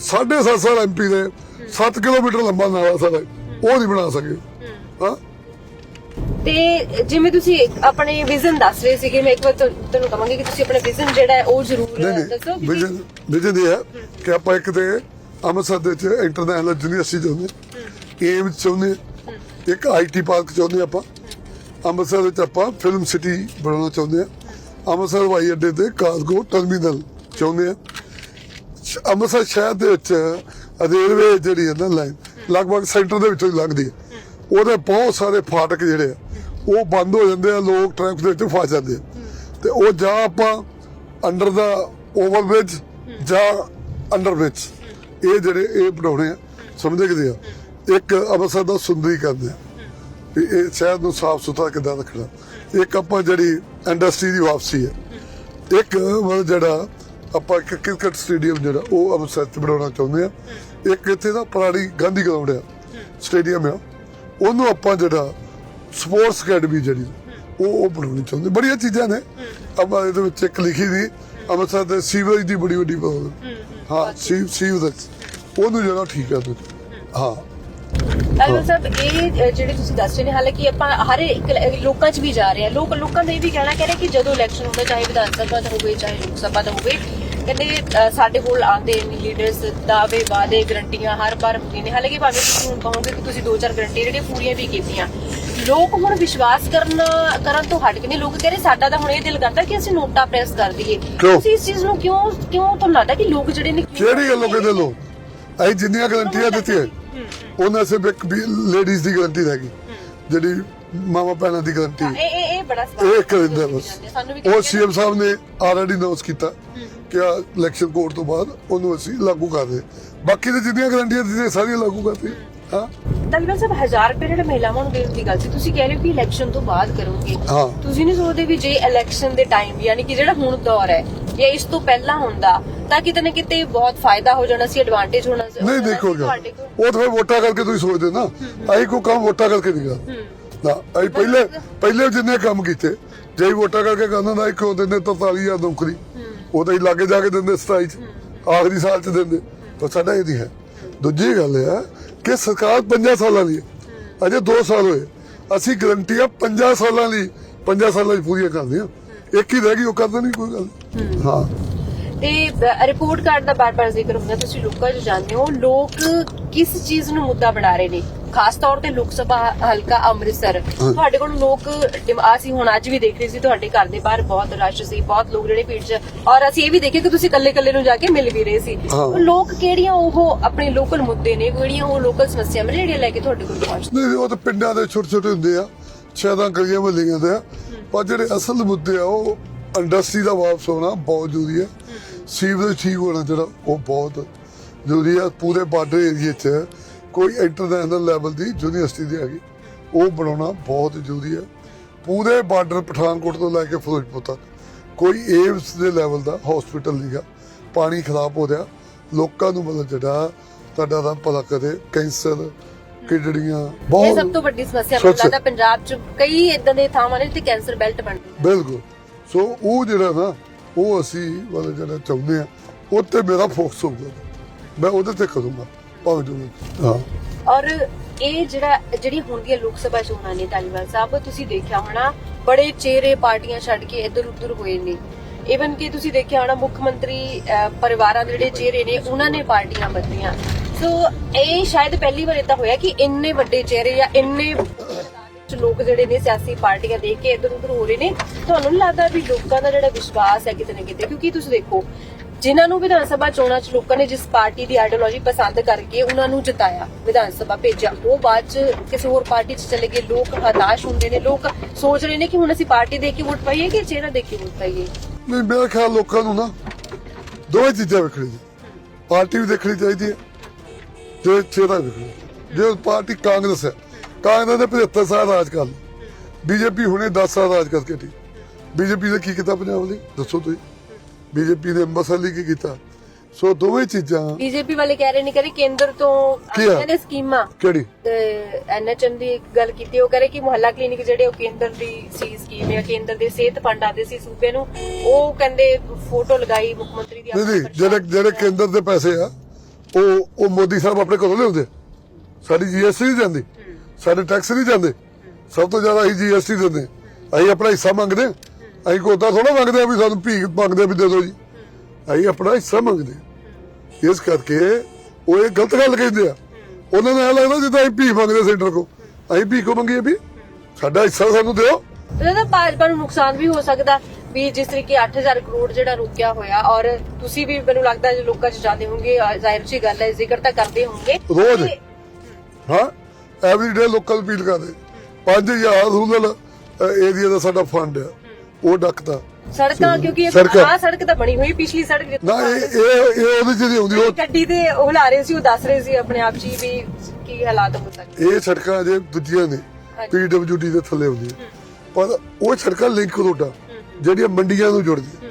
ਸਾਢੇ ਸੱਤ ਸਾਲ ਐਮਪੀ ਦੇ 7 ਕਿਲੋਮੀਟਰ ਲੰਬਾ ਨਾਲਾ ਸਾਡਾ ਉਹ ਨਹੀਂ ਬਣਾ ਸਕੇ। ਹਾਂ। ਤੇ ਜਿਵੇਂ ਤੁਸੀਂ ਆਪਣੇ ਵਿਜ਼ਨ ਦੱਸ ਰਹੇ ਸੀਗੇ ਮੈਂ ਇੱਕ ਵਾਰ ਤੁਹਾ- ਤੁਹਾਨੂੰ ਕਹਾਂਗੀ ਕਿ ਤੁਸੀਂ ਆਪਣਾ ਵਿਜ਼ਨ ਜਿਹੜਾ ਹੈ ਉਹ ਜ਼ਰੂਰ ਦੱਸੋ ਵਿਜਨ ਵਿਜਨ ਇਹ ਹੈ ਕਿ ਆਪਾਂ ਇੱਕ ਤੇ ਅੰਮ੍ਰਿਤਸਰ ਦੇ ਵਿੱਚ ਇੰਟਰਨੈਸ਼ਨਲ ਯੂਨੀਵਰਸਿਟੀ ਚਾਹੁੰਦੇ ਏਮ ਚਾਹੁੰਦੇ ਇੱਕ ਆਈਟੀ ਪਾਰਕ ਚਾਹੁੰਦੇ ਆਪਾਂ। ਅੰਮ੍ਰਿਤਸਰ ਵਿੱਚ ਆਪਾਂ ਫਿਲਮ ਸਿਟੀ ਬਣਾਉਣਾ ਚਾਹੁੰਦੇ ਹਾਂ। ਅੰਮ੍ਰਿਤਸਰ ਹਵਾਈ ਅੱਡੇ ਤੇ ਕਾਰਗੋ ਟਰਮੀਨਲ ਚਾਹੁੰਦੇ ਆ। ਅੰਮ੍ਰਿਤਸਰ ਸ਼ਹਿਰ ਦੇ ਵਿੱਚ ਰੇਲਵੇ ਜਿਹੜੀ ਹੈ ਨਾ ਲਾਈਨ, ਲਗਭਗ ਸੈਂਟਰ ਦੇ ਵਿੱਚੋਂ ਲੰਘਦੀ ਹੈ ਉਹਦੇ ਬਹੁਤ ਸਾਰੇ ਫਾਟਕ ਜਿਹੜੇ ਆ, ਉਹ ਬੰਦ ਹੋ ਜਾਂਦੇ ਆ, ਲੋਕ ਟ੍ਰੈਫਿਕ ਦੇ ਵਿੱਚ ਫਸ ਜਾਂਦੇ ਆ। ਤੇ ਉਹ ਜਾਂ ਆਪਾਂ ਅੰਡਰ ਦਾ ਓਵਰਬ੍ਰਿਜ ਜਾਂ ਅੰਡਰ ਬ੍ਰਿਜ, ਇਹ ਜਿਹੜੇ ਇਹ ਬਣਾਉਣੇ ਆ, ਸਮਝਦੇ ਕਿਦੇ ਆ। ਇੱਕ ਅੰਮ੍ਰਿਤਸਰ ਦਾ ਸੁੰਦਰੀਕਰਨ ਆ। ਵੀ ਇਹ ਸ਼ਹਿਰ ਨੂੰ ਸਾਫ਼ ਸੁਥਰਾ ਕਿੱਦਾਂ ਰੱਖਣਾ। ਇੱਕ ਆਪਾਂ ਜਿਹੜੀ ਇੰਡਸਟਰੀ ਦੀ ਵਾਪਸੀ ਹੈ। ਇੱਕ ਮਤਲਬ ਜਿਹੜਾ ਆਪਾਂ ਇੱਕ ਕ੍ਰਿਕਟ ਸਟੇਡੀਅਮ ਜਿਹੜਾ ਉਹ ਚ ਬਣਾਉਣਾ ਚਾਹੁੰਦੇ ਆ ਇੱਕ ਇੱਥੇ ਦਾ ਪੁਰਾਣੀ ਗਾਂਧੀ ਗਰਾਊਂਡ ਆ ਸਟੇਡੀਅਮ ਆ। ਉਹਨੂੰ ਆਪਾਂ ਜਿਹੜਾ ਸਪੋਰਟਸ ਅਕੈਡਮੀ ਜਿਹੜੀ ਉਹ ਉਹ ਬਣਾਉਣੀ ਚਾਹੁੰਦੇ ਬੜੀਆਂ ਚੀਜ਼ਾਂ ਨੇ। ਆਪਾਂ ਇਹਦੇ ਵਿੱਚ ਇੱਕ ਲਿਖੀ ਦੀ ਅੰਮ੍ਰਿਤਸਰ ਦੇ ਸੀਵਰੇਜ ਦੀ ਬੜੀ ਵੱਡੀ ਪ੍ਰੋਬਲਮ ਹਾਂ ਸੀ ਸੀਵਰੇਜ। ਉਹਨੂੰ ਜਿਹੜਾ ਠੀਕ ਕਰ ਦੇ ਹਾਂ। ਅਲਵਰ ਸਾਹਿਬ ਇਹ ਅ, ਜਿਹੜੇ ਤੁਸੀਂ ਦੱਸ ਰਹੇ ਨੇ ਹਾਲਾਂਕਿ ਆਪਾਂ ਹਰ ਇੱਕ ਲ- ਲੋਕਾਂ 'ਚ ਵੀ ਜਾ ਰਹੇ ਆ ਲੋਕ ਲੋਕਾਂ ਦਾ ਇਹ ਵੀ ਕਹਿਣਾ ਕਹਿ ਰਹੇ ਕਿ ਜਦੋਂ ਇਲੈਕਸ਼ਨ ਹੁੰਦਾ ਚਾਹੇ ਵਿਧਾਨ ਸਭਾ ਦਾ ਹੋਵੇ ਚਾਹੇ ਲੋਕ ਸਭਾ ਦਾ ਹੋਵੇ ਕਹਿੰਦੇ ਅ, ਸਾਡੇ ਕੋਲ ਆਉਂਦੇ ਨੇ ਲੀਡਰਸ ਦਾਅਵੇ ਵਾਅਦੇ ਗਰੰਟੀਆਂ ਹਰ ਵਾਰ ਹੁੰਦੀਆਂ ਨੇ। ਹਾਲਾਂਕਿ ਭਾਵੇਂ ਤੁਸੀਂ ਹੁਣ ਕਹੋਗੇ ਕਿ ਤੁਸੀਂ ਦੋ ਚਾਰ ਗਰੰਟੀਆਂ ਜਿਹੜੀਆਂ ਪੂਰੀਆਂ ਵੀ ਕੀਤੀਆਂ। ਲੋਕ ਹੁਣ ਵਿਸ਼ਵਾਸ ਕਰਨ ਕਰਨ ਤੋਂ ਹਟ ਗਏ ਨੇ। ਲੋਕ ਕਹਿੰਦੇ ਸਾਡਾ ਤਾਂ ਹੁਣ ਇਹ ਦਿਲ ਕਰਦਾ ਕਿ ਅਸੀਂ ਨੋਟਾ ਪ੍ਰੈਸ ਕਰ ਦਈਏ ਕਿਉਂ? ਤੁਸੀਂ ਇਸ ਚੀਜ਼ ਨੂੰ ਕਿਉਂ ਕਿਉਂ ਤੁਹਾਨੂੰ ਲੱਗਦਾ ਕਿ ਲੋਕ ਜਿਹੜੇ ਨੇ ਕਿਉਂ- ਕਿਹੜੀ ਗੱਲੋਂ ਕਹਿੰਦੇ ਲੋਕ ਅਸੀਂ ਜਿੰਨੀਆਂ ਗਰੰਟੀਆਂ ਦਿੱਤੀਆਂ ਉਹਨਾਂ ਸਿਰਫ ਇੱਕ ਵੀ ਲੇਡੀਜ਼ ਦੀ ਗਰੰਟੀ ਰਹਿ ਗਈ। ਜਿਹੜੀ ਮਾਵਾ ਭੈਣਾਂ ਦੀ ਗਰੰਟੀ ਇਹ ਇਹ ਇਹ ਬੜਾ ਸਵਾਲ ਇਹ ਕਰਿੰਦਾ ਬਸ। ਉਹ ਸੀਐਮ ਸਾਹਿਬ ਨੇ ਆਲਰੇਡੀ ਅਨਾਉਂਸ ਕੀਤਾ ਕਿ ਇਲੈਕਸ਼ਨ ਕੋਡ ਤੋਂ ਬਾਅਦ ਉਹਨੂੰ ਅਸੀਂ ਲਾਗੂ ਕਰ ਦੇ ਬਾਕੀ ਦੇ ਜਿੰਨੀਆਂ ਗਰੰਟੀਆਂ ਦਿੱਤੀਆਂ ਸਾਰੀਆਂ ਲਾਗੂ ਕਰਤੀ ਹਾਂ। ਤਲਵਰ ਸਾਹਿਬ 1000 ਰੁਪਏ ਜਿਹੜੇ ਮਹਿਲਾਵਾਂ ਨੂੰ ਦੇਣ ਦੀ ਗੱਲ ਸੀ ਤੁਸੀਂ ਕਹਿ ਰਹੇ ਹੋ ਕਿ ਇਲੈਕਸ਼ਨ ਤੋਂ ਬਾਅਦ ਕਰੋਗੇ। ਹਾਂ। ਤੁਸੀਂ ਨਹੀਂ ਸੋਚਦੇ ਵੀ ਜੇ ਇਲੈਕਸ਼ਨ ਦੇ ਟਾਈਮ ਯਾਨੀ ਕਿ ਜਿਹੜਾ ਹੁਣ ਦੌਰ ਹੈ ਜਾਂ ਇਸ ਤੋਂ ਪਹਿਲਾਂ ਹੁੰਦਾ ਤਾਂ ਕਿਤੇ ਨਾ ਕਿਤੇ ਬਹੁਤ ਫਾਇਦਾ ਹੋ ਜਾਣਾ ਸੀ ਐਡਵਾਂਟੇਜ ਹੋਣਾ ਸੀ। ਨਹੀਂ ਹੋਣਾ ਸੀ ਦੇਖੋਗੇ। ਤੁਹਾਡੇ ਕੋਲ। ਉਹ ਤਾਂ ਫਿਰ ਵੋਟਾਂ ਕਰਕੇ ਤੁਸੀਂ ਸੋਚਦੇ ਨਾ। ਅਸੀਂ ਕੋਈ ਕੰਮ ਵੋਟਾਂ ਕਰਕੇ ਨਹੀਂ ਕਰਦਾ ਨਾ ਅਸੀਂ ਪਹਿਲੇ ਪਹਿਲੇ ਜਿੰਨੇ ਕੰਮ ਕੀਤੇ ਜੇ ਅਸੀਂ ਵੋਟਾਂ ਕਰਕੇ ਕਰਨਾ ਨਾ ਇੱਕ ਉਹ ਦਿੰਦੇ 43000 ਨੌਕਰੀ। ਹੀ। ਲਾਗੇ ਜਾ ਕੇ ਦਿੰਦੇ 27 ਚ ਆਖਰੀ ਸਾਲ ਚ ਦਿੰਦੇ। ਪਰ ਸਾਡਾ ਇਹ ਨਹੀਂ ਹੈ। ਦੂਜੀ ਗੱਲ ਇਹ ਹੈ ਕਿ ਸਰਕਾਰ 5 ਸਾਲਾਂ ਲਈ ਹੈ। ਅਜੇ 2 ਸਾਲ ਹੋਏ। ਅਸੀਂ ਗਰੰਟੀਆਂ 5 ਸਾਲਾਂ ਲਈ 5 ਸਾਲਾਂ ਲਈ ਪੂਰੀਆਂ ਕਰਦੇ ਹਾਂ। ਇੱਕ ਹੀ ਰਹਿ ਗਈ, ਉਹ ਕਰਦੇ ਨਹੀਂ ਕੋਈ ਗੱਲ। ਹਾਂ। ਤੇ ਰਿਪੋਰਟ ਕਾਰਡ ਦਾ ਬਾਰ-ਬਾਰ ਜ਼ਿਕਰ ਹੁੰਦਾ ਤੁਸੀਂ ਲੋਕਾਂ 'ਚ ਜਾਣਦੇ ਹੋ। ਲੋਕ ਕਿਸ ਚੀਜ਼ ਨੂੰ ਮੁੱਦਾ ਬਣਾ ਰਹੇ ਨੇ? ਖਾਸ ਤੌਰ ਤੇ ਲੋਕ ਸਭਾ ਹਲਕਾ ਅੰਮ੍ਰਿਤਸਰ। ਤੁਹਾਡੇ ਕੋਲ ਲੋਕ ਅਸੀਂ ਹੁਣ ਅੱਜ ਵੀ ਦੇਖ ਰਹੇ ਸੀ ਤੁਹਾਡੇ ਘਰ ਦੇ ਬਾਹਰ ਬਹੁਤ ਰਸ਼ ਸੀ ਬਹੁਤ ਲੋਕ ਜਿਹੜੇ ਭੀੜ 'ਚ ਔਰ ਅਸੀਂ ਇਹ ਵੀ ਦੇਖਿਆ ਕਿ ਤੁਸੀਂ ਇਕੱਲੇ-ਇਕੱਲੇ ਨੂੰ ਜਾ ਕੇ ਮਿਲ ਵੀ ਰਹੇ ਸੀ। ਲੋਕ ਕਿਹੜੀਆਂ ਉਹ ਆਪਣੇ ਲੋਕਲ ਮੁੱਦੇ ਨੇ ਕਿਹੜੀਆਂ ਉਹ ਲੋਕਲ ਸਮੱਸਿਆਵਾਂ ਨੇ ਜਿਹੜੀਆਂ ਲੈ ਕੇ ਤੁਹਾਡੇ ਕੋਲ ਪਹੁੰਚਦੇ ਨਹੀਂ ਉਹ ਤਾਂ ਪਿੰਡਾਂ ਦੇ ਛੋਟੇ ਛੋਟੇ ਹੁੰਦੇ ਆ। ਸ਼ਹਿਰਾਂ ਗਲੀਆਂ ਮਹੱਲੀਆਂ ਦੇ ਆ। ਪਰ ਜਿਹੜੇ ਅਸਲ ਮੁੱਦੇ ਆ ਉਹ ਇੰਡਸਟਰੀ ਦਾ ਵਾਪਸ ਹੋਣਾ ਬਹੁਤ ਜ਼ਰੂਰੀ ਹੈ। ਸੀਵਰੇਜ ਠੀਕ ਹੋਣਾ ਜਿਹੜਾ ਉਹ ਬਹੁਤ ਜ਼ਰੂਰੀ ਹੈ ਪੂਰੇ ਬਾਰਡਰ ਏਰੀਏ 'ਚ ਕੋਈ ਇੰਟਰਨੈਸ਼ਨਲ ਲੈਵਲ ਦੀ ਯੂਨੀਵਰਸਿਟੀ ਦੀ ਹੈਗੀ। ਉਹ ਬਣਾਉਣਾ ਬਹੁਤ ਜ਼ਰੂਰੀ ਹੈ। ਪੂਰੇ ਬਾਰਡਰ ਪਠਾਨਕੋਟ ਤੋਂ ਲੈ ਕੇ ਫਿਰੋਜ਼ਪੁਰ ਤੱਕ। ਕੋਈ ਏਮਸ ਦੇ ਲੈਵਲ ਦਾ ਹਸਪੀਟਲ ਨਹੀਂਗਾ ਪਾਣੀ ਖਰਾਬ ਹੋ ਰਿਹਾ। ਲੋਕਾਂ ਨੂੰ ਮਤਲਬ ਜਿਹੜਾ ਤੁਹਾਡਾ ਦਾ ਭਲਾ ਕਰੇ ਕੈਂਸਰ ਕਿਡੜੀਆਂ ਇਹ ਬਹੁਤ ਸਭ ਤੋਂ ਵੱਡੀ ਸਮੱਸਿਆ ਮੈਨੂੰ। ਲੱਗਦਾ ਪੰਜਾਬ 'ਚ ਕਈ ਇਦਾਂ ਦੇ ਥਾਵਾਂ ਨੇ ਜਿੱਥੇ ਕੈਂਸਰ ਬੈਲਟ ਬਣ ਗਈ ਬਿਲਕੁਲ। ਸੋ ਉਹ ਜਿਹੜਾ ਨਾ ਉਹ ਅਸੀਂ ਮਤਲਬ ਜਿਹੜਾ ਚਾਹੁੰਦੇ ਆ, ਉਹ ਮੇਰਾ ਫੋਕਸ ਹੋਊਗਾ। ਮੈਂ ਉਹਦੇ ਤੇ ਕਰੂੰਗਾ, ਭਾਵੇਂ ਜੋ ਹਾਂ। ਔਰ ਇਹ ਜਿਹੜਾ, ਜਿਹੜੀ ਹੁਣ ਦੀਆਂ ਲੋਕ ਸਭਾ ਚੋਣਾਂ ਨੇ ਧਾਲੀਵਾਲ ਸਾਹਿਬ, ਤੁਸੀਂ ਦੇਖਿਆ ਹੋਣਾ, ਬੜੇ ਚਿਹਰੇ ਪਾਰਟੀਆਂ ਛੱਡ ਕੇ ਇੱਧਰ ਉੱਧਰ ਹੋਏ ਨੇ। ਇਵਨ ਕਿ ਤੁਸੀਂ ਦੇਖਿਆ ਹੋਣਾ, ਮੁੱਖ ਮੰਤਰੀ ਪਰਿਵਾਰਾਂ ਦੇ ਜਿਹੜੇ ਚਿਹਰੇ ਨੇ, ਉਹਨਾਂ ਨੇ ਪਾਰਟੀਆਂ ਬਦਲੀਆਂ ਸੋ ਇਹ ਸ਼ਾਇਦ ਪਹਿਲੀ ਵਾਰ ਇਦਾਂ ਹੋਇਆ ਕਿ ਇੰਨੇ ਵੱਡੇ ਚਿਹਰੇ ਜਾਂ ਇੰਨੇ ਲੋਕ ਜਿਹੜੇ ਨੇ ਸਿਆਸੀ ਪਾਰਟੀਆਂ ਦੇਖ ਕੇ ਇੱਧਰ ਉੱਧਰ ਹੋ ਰਹੇ ਨੇ। ਤੁਹਾਨੂੰ ਨਹੀਂ ਲੱਗਦਾ ਵੀ ਲੋਕਾਂ ਦਾ ਜਿਹੜਾ ਵਿਸ਼ਵਾਸ ਹੈ ਕਿਤੇ ਨਾ ਕਿਤੇ? ਕਿਉਂਕਿ ਤੁਸੀਂ ਦੇਖੋ, ਜਿਨ੍ਹਾਂ ਨੂੰ ਵਿਧਾਨ ਸਭਾ ਚੋਣਾਂ 'ਚ ਲੋਕਾਂ ਨੇ ਜਿਸ ਪਾਰਟੀ ਦੀ ਆਈਡੀਓਲੋਜੀ ਪਸੰਦ ਕਰਕੇ ਉਹਨਾਂ ਨੂੰ ਜਿਤਾਇਆ, ਵਿਧਾਨ ਸਭਾ ਭੇਜਿਆ, ਉਹ ਬਾਅਦ 'ਚ ਕਿਸੇ ਹੋਰ ਪਾਰਟੀ 'ਚ ਚਲੇ ਗਏ। ਲੋਕ ਹਤਾਸ਼ ਹੁੰਦੇ ਨੇ, ਲੋਕ ਸੋਚ ਰਹੇ ਨੇ ਕਿ ਹੁਣ ਅਸੀਂ ਪਾਰਟੀ ਦੇਖ ਕੇ ਵੋਟ ਪਾਈਏ ਕਿ ਚਿਹਰਾ ਦੇਖ ਕੇ ਵੋਟ ਪਾਈਏ? ਨਹੀਂ, ਮੇਰਾ ਖਿਆਲ ਲੋਕਾਂ ਨੂੰ ਨਾ ਦੋਵੇਂ ਚੀਜ਼ਾਂ ਵੇਖਣੀ ਪਾਰਟੀ ਵੀ ਦੇਖਣੀ ਚਾਹੀਦੀ ਹੈ ਤੇ ਚਿਹਰਾ ਵੇਖਣਾ ਜੇ ਪਾਰਟੀ ਕਾਂਗਰਸ ਹੈ ਕਾਂਗਰਸ ਨੇ 75 ਸਾਲ ਰਾਜ ਕਰ ਲਿਆ ਬੀਜੇਪੀ ਹੁਣੇ 10 ਸਾਲ ਰਾਜ ਕਰਕੇ ਠੀਕ ਬੀਜੇਪੀ ਨੇ ਕੀ ਕੀਤਾ ਪੰਜਾਬ ਲਈ? ਦੱਸੋ ਤੁਸੀਂ। ਬੀਜੇਪੀ ਨੇ ਅੰਮ੍ਰਿਤਸਰ ਲਈ ਕੀ ਕੀਤਾ? ਸੋ ਦੋਵੇਂ ਚੀਜ਼ਾਂ ਬੀਜੇਪੀ ਵਾਲੇ ਕਹਿ ਰਹੇ ਨੇ ਕਿ ਕੇਂਦਰ ਤੋਂ ਕੀ ਆ? ਆਈਆਂ ਨੇ ਸਕੀਮਾਂ। ਕਿਹੜੀ? ਐਨਐਚਐਮ ਦੀ ਇੱਕ ਗੱਲ ਕੀਤੀ। ਉਹ ਕਰੇ ਕਿ ਮੁਹੱਲਾ ਕਲੀਨਿਕ ਜਿਹੜੇ ਉਹ ਕੇਂਦਰ ਦੀ ਸੀ ਸਕੀਮ ਹੈ ਕੇਂਦਰ ਦੇ ਸਿਹਤ ਫੰਡ ਆਦੇ ਸੀ ਸੂਬੇ ਨੂੰ ਉਹ ਕਹਿੰਦੇ ਫੋਟੋ ਲਗਾਈ ਮੁੱਖ ਮੰਤਰੀ ਦੀ ਨਹੀਂ ਜਿਹੜੇ ਜਿਹੜੇ ਕੇਂਦਰ ਦੇ ਪੈਸੇ ਆ ਉਹ ਉਹ ਮੋਦੀ ਸਾਹਿਬ ਆਪਣੇ ਕੋਲੋਂ ਲਿਆਉਂਦੇ। ਸਾਡੀ ਜੀਐਸਟੀ ਜਾਂਦੀ। ਸਾਡੇ ਟੈਕਸ ਨਹੀਂ ਜਾਂਦੇ ਸਭ ਤੋਂ ਜ਼ਿਆਦਾ ਅਸੀਂ ਜੀਐਸਟੀ ਦਿੰਦੇ। ਅਸੀਂ ਆਪਣਾ ਹਿੱਸਾ ਮੰਗਦੇ। ਅਸੀਂ ਕੋਈ ਤਾਂ ਥੋੜਾ ਮੰਗਦੇ ਆ ਵੀ ਸਾਨੂੰ ਭੀਖ ਮੰਗਦੇ ਵੀ ਦੇ ਦਿਓ ਜੀ। ਅਸੀਂ ਆਪਣਾ ਹਿੱਸਾ ਮੰਗਦੇ। ਇਸ ਕਰਕੇ ਉਹ ਇਹ ਗਲਤ ਗੱਲ ਕਹਿੰਦੇ ਆ। ਉਹਨਾਂ ਨੂੰ ਇਹ ਲੱਗਦਾ ਜਿੱਦਾਂ ਅਸੀਂ ਭੀਖ ਮੰਗਦੇ ਸੈਂਟਰ ਕੋ ਅਸੀਂ ਭੀਖ ਮੰਗੀਏ ਵੀ? ਸਾਡਾ ਹਿੱਸਾ ਸਾਨੂੰ ਦਿਓ। ਉਹਦਾ ਭਾਜਪਾ ਨੂੰ ਨੁਕਸਾਨ ਵੀ ਹੋ ਸਕਦਾ ਵੀ ਜਿਸ ਤਰੀਕੇ 8000 ਕਰੋੜ ਜਿਹੜਾ ਰੁਕਿਆ ਹੋਇਆ ਔਰ ਤੁਸੀਂ ਵੀ ਮੈਨੂੰ ਲੱਗਦਾ ਜੇ ਲੋਕਾਂ 'ਚ ਜਾਂਦੇ ਅਹ ਜ਼ਾਹਿਰ ਜੀ ਗੱਲ ਹੈ ਜ਼ਿਕਰ ਤਾਂ ਕਰਦੇ ਹੋਵੋਗੇ ਰੋਜ਼। ਹਾਂ। ਐਵਰੀਡੇ ਲੋਕਲ ਅਪੀਲ ਕਰਦੇ। 5000 ਰੂਰਲ ਏਰੀਆ ਦਾ ਸਾਡਾ ਫੰਡ ਆ। ਉਹ ਡੱਕਦਾ। ਸੜਕਾਂ ਕਿਉਂਕਿ ਇਹ ਸੜਕਾਂ। ਆਹ ਸੜਕ ਤਾਂ ਬਣੀ ਹੋਈ ਪਿਛਲੀ ਸੜਕ ਜਿੱਥੇ ਨਾ ਇਹ ਇਹ ਇਹ ਉਹਦੇ ਚ ਨਹੀਂ ਆਉਂਦੀ ਉਹ ਗੱਡੀ ਤੇ ਉਹ ਲਾ ਰਹੇ ਸੀ ਉਹ ਦੱਸ ਰਹੇ ਸੀ ਆਪਣੇ ਆਪ ਜੀ ਵੀ ਕੀ ਹਾਲਾਤ ਹੋ ਸਕਦੇ ਇਹ ਸੜਕਾਂ ਜੇ ਦੂਜੀਆਂ ਨੇ। ਪੀਡਬਲਯੂਡੀ ਦੇ ਥੱਲੇ ਆਉਂਦੀਆਂ ਪਰ ਉਹ ਸੜਕਾਂ ਲਿੰਕ ਰੋਡਾਂ ਜਿਹੜੀਆਂ ਮੰਡੀਆਂ ਨੂੰ ਜੋੜਦੀਆਂ।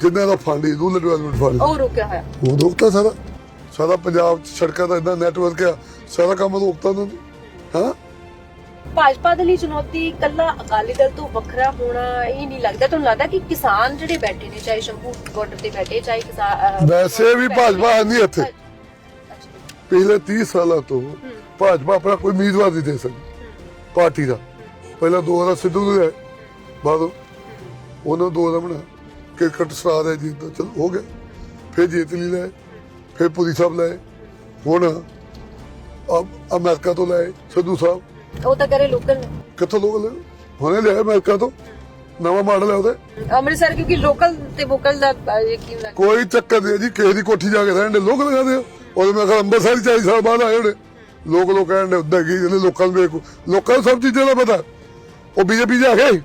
ਜਿਨ੍ਹਾਂ ਦਾ ਫੰਡ ਹੀ ਰੂਰਲ ਡਿਵੈਲਪਮੈਂਟ ਫੰਡ ਉਹ ਰੁਕਿਆ ਹੋਇਆ। ਉਹ ਰੋਕਤਾ ਸਾਰਾ। ਸਾਰਾ ਪੰਜਾਬ ਚ ਸੜਕਾਂ ਦਾ ਇੰਨਾ ਨੈਟਵਰਕ ਆ ਸਾਰਾ ਕੰਮ ਰੋਕਤਾ ਉਹਨਾਂ ਨੇ। ਹਾਂ? ਭਾਜਪਾ ਦੇ ਲਈ ਚੁਣੌਤੀ ਕੱਲਾ ਅਕਾਲੀ ਦਲ ਤੋਂ ਵੱਖਰਾ ਹੋਣਾ ਇਹ ਨਹੀਂ ਲੱਗਦਾ। ਤੁਹਾਨੂੰ ਲੱਗਦਾ ਕਿ ਕਿਸਾਨ ਜਿਹੜੇ ਬੈਠੇ ਨੇ ਚਾਹੇ ਸ਼ੰਭੂ ਬਾਰਡਰ ਤੇ ਬੈਠੇ ਚਾਹੇ ਕਿਸਾਨ ਵੈਸੇ ਵੀ ਭਾਜਪਾ ਹੈ ਨਹੀਂ ਇੱਥੇ। ਪਿਛਲੇ 30 ਸਾਲਾਂ ਤੋਂ ਭਾਜਪਾ ਆਪਣਾ ਕੋਈ ਉਮੀਦਵਾਰ ਨਹੀਂ ਦੇ ਸਕਦੀ। ਪਾਰਟੀ ਦਾ। ਪਹਿਲਾਂ ਦੋ ਵਾਰ ਸਿੱਧੂ ਨੂੰ ਬਾਅਦ। ਉਹਨਾਂ ਦੋ ਵਾਰ ਬਣਾ। ਕ੍ਰਿਕਟ ਸਟਾਰ ਹੈ ਜੀ ਤਾਂ ਚਲ ਹੋ ਗਿਆ। ਫਿਰ ਜੇਤਲੀ ਲਾਏ ਫਿਰ ਪੁਰੀ ਸਾਹਿਬ ਲਾਏ ਹੁਣ ਅ- ਅਮਰੀਕਾ ਤੋਂ ਲਾਏ ਸਿੱਧੂ ਸਾਹਿਬ। ਉਹ ਤਾਂ ਕਰੇ ਲੋਕਲ ਨੇ। ਕਿੱਥੋਂ ਲੋਕ ਲਏ ਹੁਣੇ ਅਮਰੀਕਾ ਤੋਂ। ਨਵਾਂ ਮਾਡਲ ਹੈ ਉਹਦੇ। ਅੰਮ੍ਰਿਤਸਰ ਕਿਉਂਕਿ ਲੋਕਲ ਤੇ ਵੋਕਲ ਦਾ ਅਹ, ਯਕੀਨ ਰੱਖ। ਕੋਈ ਚੱਕਰ ਨਹੀਂ ਹੈ ਜੀ ਕਿਸੇ ਦੀ ਕੋਠੀ ਜਾ ਕੇ ਰਹਿਣ ਦੇ। ਲੋਕ ਲਗਾਦੇ ਆ ਉਹਦੇ ਮੈਂ ਕਿਹਾ ਅੰਬਰਸਰ ਹੀ 40 ਸਾਲ ਬਾਅਦ ਆਏ ਹੋਣੇ। ਲੋਕ ਲੋਕ ਕਹਿਣ ਦੇ ਉੱਦਾਂ ਕੀ ਜਿਹੜੇ ਲੋਕਾਂ ਨੂੰ ਵੇਖੋ। ਲੋਕਾਂ ਨੂੰ ਸਭ ਚੀਜ਼ਾਂ ਦਾ ਪਤਾ। ਉਹ ਬੀਜੇਪੀ ਜਾ ਕੇ।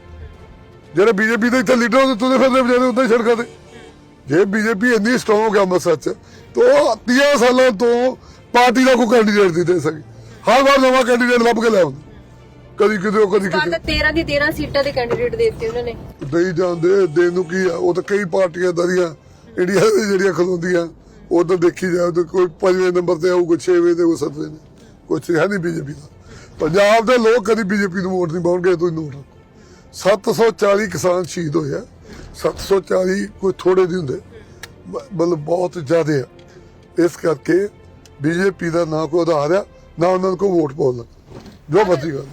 ਜਿਹੜੇ ਬੀਜੇਪੀ ਦੇ ਇੱਥੇ ਲੀਡਰ ਉਹਦੇ ਤੁਰੇ ਫਿਰਦੇ ਵਿਚਾਰੇ ਉੱਦਾਂ ਹੀ ਸੜਕਾਂ ਤੇ। ਜੇ ਬੀਜੇਪੀ ਇੰਨੀ ਸਟਰੋਂਗ ਹੈ ਅੰਮ੍ਰਿਤਸਰ ਚ ਤਾਂ ਉਹ 30 ਸਾਲਾਂ ਤੋਂ ਪਾਰਟੀ ਦਾ ਕੋਈ ਕੈਂਡੀਡੇਟ ਨਹੀਂ ਦੇ ਸਕੀ। ਹਰ ਵਾਰ ਨਵਾਂ ਕੈਂਡੀਡੇਟ ਲੱਭ ਕੇ ਲੈ ਆਉਂਦੇ। ਕਦੀ ਕਿਤੇ ਉਹ ਕਦੀ ਕਿਤੇ। ਤਾਂ 13 ਦੀ 13 ਸੀਟਾਂ ਦੇ ਕੈਂਡੀਡੇਟ ਦੇ ਦਿੱਤੇ ਉਹਨਾਂ ਨੇ। ਨਹੀਂ ਜਾਂਦੇ ਦੇਣ ਨੂੰ ਕੀ ਆ? ਉਹ ਤਾਂ ਕਈ ਪਾਰਟੀਆਂ ਦਰੀਆਂ ਇੰਡੀਆ ਦੇ ਜਿਹੜੀਆਂ ਖਲੋਂਦੀਆਂ ਉਹ ਤਾਂ ਦੇਖੀ ਜਾਏ ਤਾਂ ਕੋਈ ਪੰਜਵੇਂ ਨੰਬਰ ਤੇ ਆਊ ਕੋਈ ਛੇਵੇਂ ਤੇ ਕੋਈ ਸੱਤਵੇਂ ਤੇ। ਕੁਛ ਹੈ ਨਹੀਂ ਬੀਜੇਪੀ ਦਾ। ਪੰਜਾਬ ਦੇ ਲੋਕ ਕਦੀ ਬੀਜੇਪੀ ਨੂੰ ਵੋਟ ਨਹੀਂ ਪਾਉਣਗੇ ਤੁਸੀਂ ਨੋਟ ਰੱਖੋ। 740 ਕਿਸਾਨ ਸ਼ਹੀਦ ਹੋਏ ਆ। 740 ਕੋਈ ਥੋੜੇ ਨਹੀਂ ਹੁੰਦੇ। ਮਤਲਬ ਬਹੁਤ ਜ਼ਿਆਦੇ ਆ। ਇਸ ਕਰਕੇ ਬੀਜੇਪੀ ਦਾ ਨਾ ਕੋਈ ਆਧਾਰ ਆ, ਨਾ ਉਹਨਾਂ ਨੂੰ ਕੋਈ ਵੋਟ ਪਾਉਣ ਜੋ ਮਰਜ਼ੀ ਗੱਲ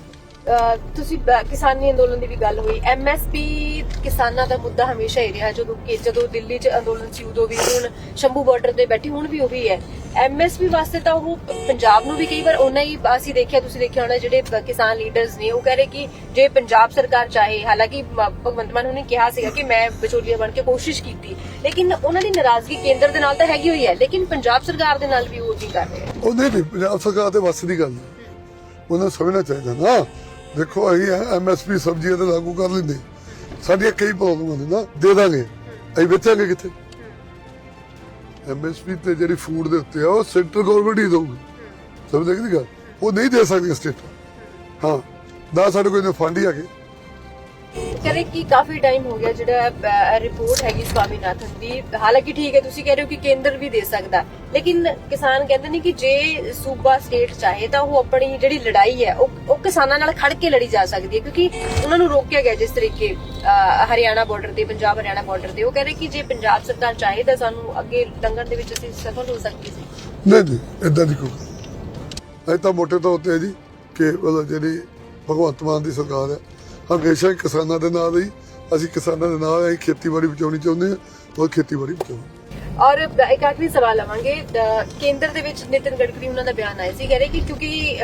ਤੁਸੀਂ ਕਿਸਾਨੀ ਅੰਦੋਲਨ ਦੀ ਵੀ ਗੱਲ ਹੋਈ। ਐਮਐਸਪੀ ਕਿਸਾਨਾਂ ਦਾ ਮੁੱਦਾ ਹਮੇਸ਼ਾ ਹੀ ਰਿਹਾ ਜਦੋਂ ਕਿ ਜਦੋਂ ਦਿੱਲੀ 'ਚ ਅੰਦੋਲਨ ਸੀ ਉਦੋਂ ਵੀ ਹੁਣ ਸ਼ੰਭੂ ਬਾਰਡਰ ਤੇ ਬੈਠੀ ਹੁਣ ਵੀ ਉਹੀ ਹੈ। ਐਮਐਸਪੀ ਵਾਸਤੇ ਤਾਂ ਉਹ ਪੰਜਾਬ ਨੂੰ ਵੀ ਕਈ ਵਾਰ ਉਹਨਾਂ ਹੀ ਅਸੀਂ ਦੇਖਿਆ ਤੁਸੀਂ ਦੇਖਿਆ ਹੋਣਾ ਜਿਹੜੇ ਕਿਸਾਨ ਲੀਡਰਸ ਨੇ ਉਹ ਕਹਿ ਰਹੇ ਕਿ ਜੇ ਪੰਜਾਬ ਸਰਕਾਰ ਚਾਹੇ ਹਾਲਾਂਕਿ ਭਗਵੰਤ ਮਾਨ ਨੇ ਕਿਹਾ ਸੀਗਾ ਕਿ ਮੈਂ ਵਿਚੋਲੀਆ ਬਣ ਕੇ ਕੋਸ਼ਿਸ਼ ਕੀਤੀ ਲੇਕਿਨ ਉਹਨਾਂ ਦੀ ਨਾਰਾਜ਼ਗੀ ਕੇਂਦਰ ਦੇ ਨਾਲ ਤਾਂ ਹੈਗੀ ਹੋਈ ਹੈ ਲੇਕਿਨ ਪੰਜਾਬ ਸਰਕਾਰ ਦੇ ਨਾਲ ਵੀ ਉਹ ਨਹੀਂ ਕਰ ਰਹੇ ਉਹ ਨਹੀਂ ਨਹੀਂ ਪੰਜਾਬ ਸਰਕਾਰ ਦੇ ਵੱਸ ਦੀ ਗੱਲ ਉਹਨਾਂ ਨੂੰ ਸਮਝਣਾ ਚਾਹੀਦਾ ਨਾ। ਦੇਖੋ, ਅਸੀਂ ਐਮਐਸਪੀ ਸਬਜ਼ੀਆਂ ਤੇ ਲਾਗੂ ਕਰ ਲੈਂਦੇ। ਸਾਡੀਆਂ ਕਈ ਪ੍ਰੋਬਲਮਾਂ ਨੇ ਨਾ, ਦੇ ਦਾਂਗੇ। ਅਸੀਂ ਵੇਚਾਂਗੇ ਕਿੱਥੇ? ਐਮਐਸਪੀ ਤੇ ਜਿਹੜੀ ਫੂਡ ਦੇ ਉੱਤੇ ਆ, ਉਹ ਸੈਂਟਰ ਗਵਰਨਮੈਂਟ ਹੀ ਦਊਗੀ। ਸਮਝ ਲੱਗੀ ਗੱਲ? ਉਹ ਨਹੀਂ ਦੇ ਸਕਦੀ ਸਟੇਟ ਹਾਂ, ਨਾ ਸਾਡੇ ਕੋਲ ਫੰਡ ਹੀ ਆ ਹੈਗੇ। ਕਰੇ ਕਿ ਕਾਫੀ ਟਾਈਮ ਹੋ ਗਿਆ ਜਿਹੜਾ ਰਿਪੋਰਟ ਹੈਗੀ ਸਵਾਮੀਨਾਥਨ ਦੀ। ਹਾਲਾਂਕਿ ਠੀਕ ਹੈ, ਤੁਸੀਂ ਕਹਿ ਰਹੇ ਹੋ ਕਿ ਕੇਂਦਰ ਵੀ ਦੇ ਸਕਦਾ। ਲੇਕਿਨ ਕਿਸਾਨ ਕਹਿੰਦੇ ਨੇ ਕਿ ਜੇ ਸੂਬਾ ਸਟੇਟ ਚਾਹੇ ਤਾਂ ਉਹ ਆਪਣੀ ਜਿਹੜੀ ਲੜਾਈ ਹੈ, ਉਹ ਕਿਸਾਨਾਂ ਨਾਲ ਖੜ ਕੇ ਲੜੀ ਜਾ ਸਕਦੀ ਹੈ। ਕਿਉਂਕਿ ਉਹਨਾਂ ਨੂੰ ਰੋਕਿਆ ਗਿਆ ਜਿਸ ਤਰੀਕੇ ਹਰਿਆਣਾ ਬਾਰਡਰ ਤੇ, ਪੰਜਾਬ ਹਰਿਆਣਾ ਬਾਰਡਰ ਤੇ। ਉਹ ਕਹਿ ਕਿ ਜੇ ਪੰਜਾਬ ਸਰਕਾਰ ਚਾਹੇ ਤਾਂ ਸਾਨੂੰ ਅੱਗੇ ਲੰਘਣ ਦੇ ਵਿੱਚ ਅਸੀਂ ਸਫਲ ਹੋ ਸਕਦੀ ਸੀ ਨਹੀਂ ਨਹੀਂ ਇਦਾਂ ਦੀ ਕੋਈ। ਗੱਲ। ਤਾਂ ਮੋਟੇ ਤੌਰ ਤੇ ਜੀ, ਕਿ ਜਿਹੜੀ ਭਗਵੰਤ ਮਾਨ ਦੀ ਸਰਕਾਰ ਹੈ ਹਮੇਸ਼ਾ ਹੀ ਕਿਸਾਨਾਂ ਦੇ ਨਾਲ ਹੀ। ਅਸੀਂ ਕਿਸਾਨਾਂ ਦੇ ਨਾਲ ਅਸੀਂ ਖੇਤੀਬਾੜੀ ਬਚਾਉਣੀ ਚਾਹੁੰਦੇ ਹਾਂ ਔਰ ਖੇਤੀਬਾੜੀ ਬਚਾਉਣੀ। ਔਰ ਇੱਕ ਆਖਰੀ ਸਵਾਲ ਲਵਾਂਗੇ। ਕੇਂਦਰ ਦੇ ਵਿੱਚ ਨਿਤਿਨ ਗਡਕਰੀ ਉਹਨਾਂ ਦਾ ਬਿਆਨ ਆਇਆ ਸੀ। ਕਹਿ ਰਹੇ ਕਿ ਕਿਉਂਕਿ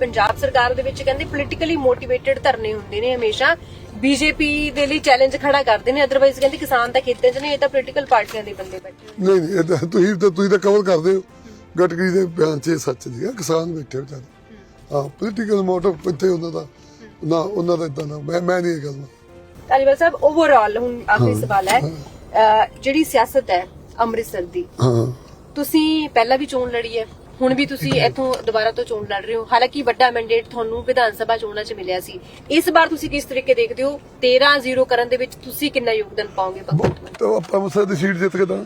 ਪੰਜਾਬ ਸਰਕਾਰ ਦੇ ਵਿੱਚ ਕਹਿੰਦੇ ਪੋਲਿਟੀਕਲੀ ਮੋਟੀਵੇਟਡ ਧਰਨੇ ਹੁੰਦੇ ਨੇ ਹਮੇਸ਼ਾ। ਬੀਜੇਪੀ ਦੇ ਲਈ ਚੈਲੰਜ ਖੜਾ ਕਰਦੇ ਨੇ। ਅਦਰਵਾਈਜ਼ ਕਹਿੰਦੇ ਕਿਸਾਨ ਤਾਂ ਖੇਤਾਂ 'ਚ ਨਹੀਂ ਇਹ ਤਾਂ ਪੋਲਿਟੀਕਲ ਪਾਰਟੀਆਂ ਦੇ ਬੰਦੇ ਬੈਠੇ ਨਹੀਂ ਨਹੀਂ ਤੁਸੀਂ ਤਾਂ ਤੁਸੀਂ ਤਾਂ ਕਵਰ ਕਰਦੇ ਹੋ। ਗਟਕਰੀ ਦੇ ਬਿਆਨ 'ਚ ਸੱਚ ਹੈ। ਕਿਸਾਨ ਬੈਠੇ ਵਿਚਾਰੇ। ਹਾਂ। ਪੋਲੀਟੀਕਲ ਮੋਟਿਵ ਕਿੱਥੇ ਉਹਨਾਂ ਦਾ। ਨਾ ਉਹਨਾਂ ਦਾ ਇਦਾਂ ਨਾ ਮੈਂ ਮੈਂ ਨਹੀਂ ਇਹ ਗੱਲ ਨਾਲ। ਧਾਲੀਵਾਲ ਸਾਹਿਬ ਓਵਰਆਲ ਹੁਣ ਆਖਰੀ ਸਵਾਲ ਹੈ ਅਹ, ਜਿਹੜੀ ਸਿਆਸਤ ਹੈ ਅੰਮ੍ਰਿਤਸਰ ਦੀ ਹਾਂ। ਤੁਸੀਂ ਪਹਿਲਾਂ ਵੀ ਚੋਣ ਲੜੀ ਹੈ ਹੁਣ ਵੀ ਤੁਸੀਂ ਇੱਥੋਂ ਦੁਬਾਰਾ ਤੋਂ ਚੋਣ ਲੜ ਰਹੇ ਹੋ। ਹਾਲਾਂਕਿ ਵੱਡਾ ਮੈਂਡੇਟ ਤੁਹਾਨੂੰ ਵਿਧਾਨ ਸਭਾ ਚੋਣਾਂ 'ਚ ਮਿਲਿਆ ਸੀ। ਇਸ ਵਾਰ ਤੁਸੀਂ ਕਿਸ ਤਰੀਕੇ ਦੇਖਦੇ ਹੋ? 13-0 ਕਰਨ ਦੇ ਵਿੱਚ ਤੁਸੀਂ ਕਿੰਨਾ ਯੋਗਦਾਨ ਪਾਓਗੇ ਭਗਵੰਤ ਮਾਨ? ਤਾਂ ਆਪਾਂ ਮਸਾ ਦੀ ਸੀਟ ਜਿੱਤ ਕੇ ਤਾਂ।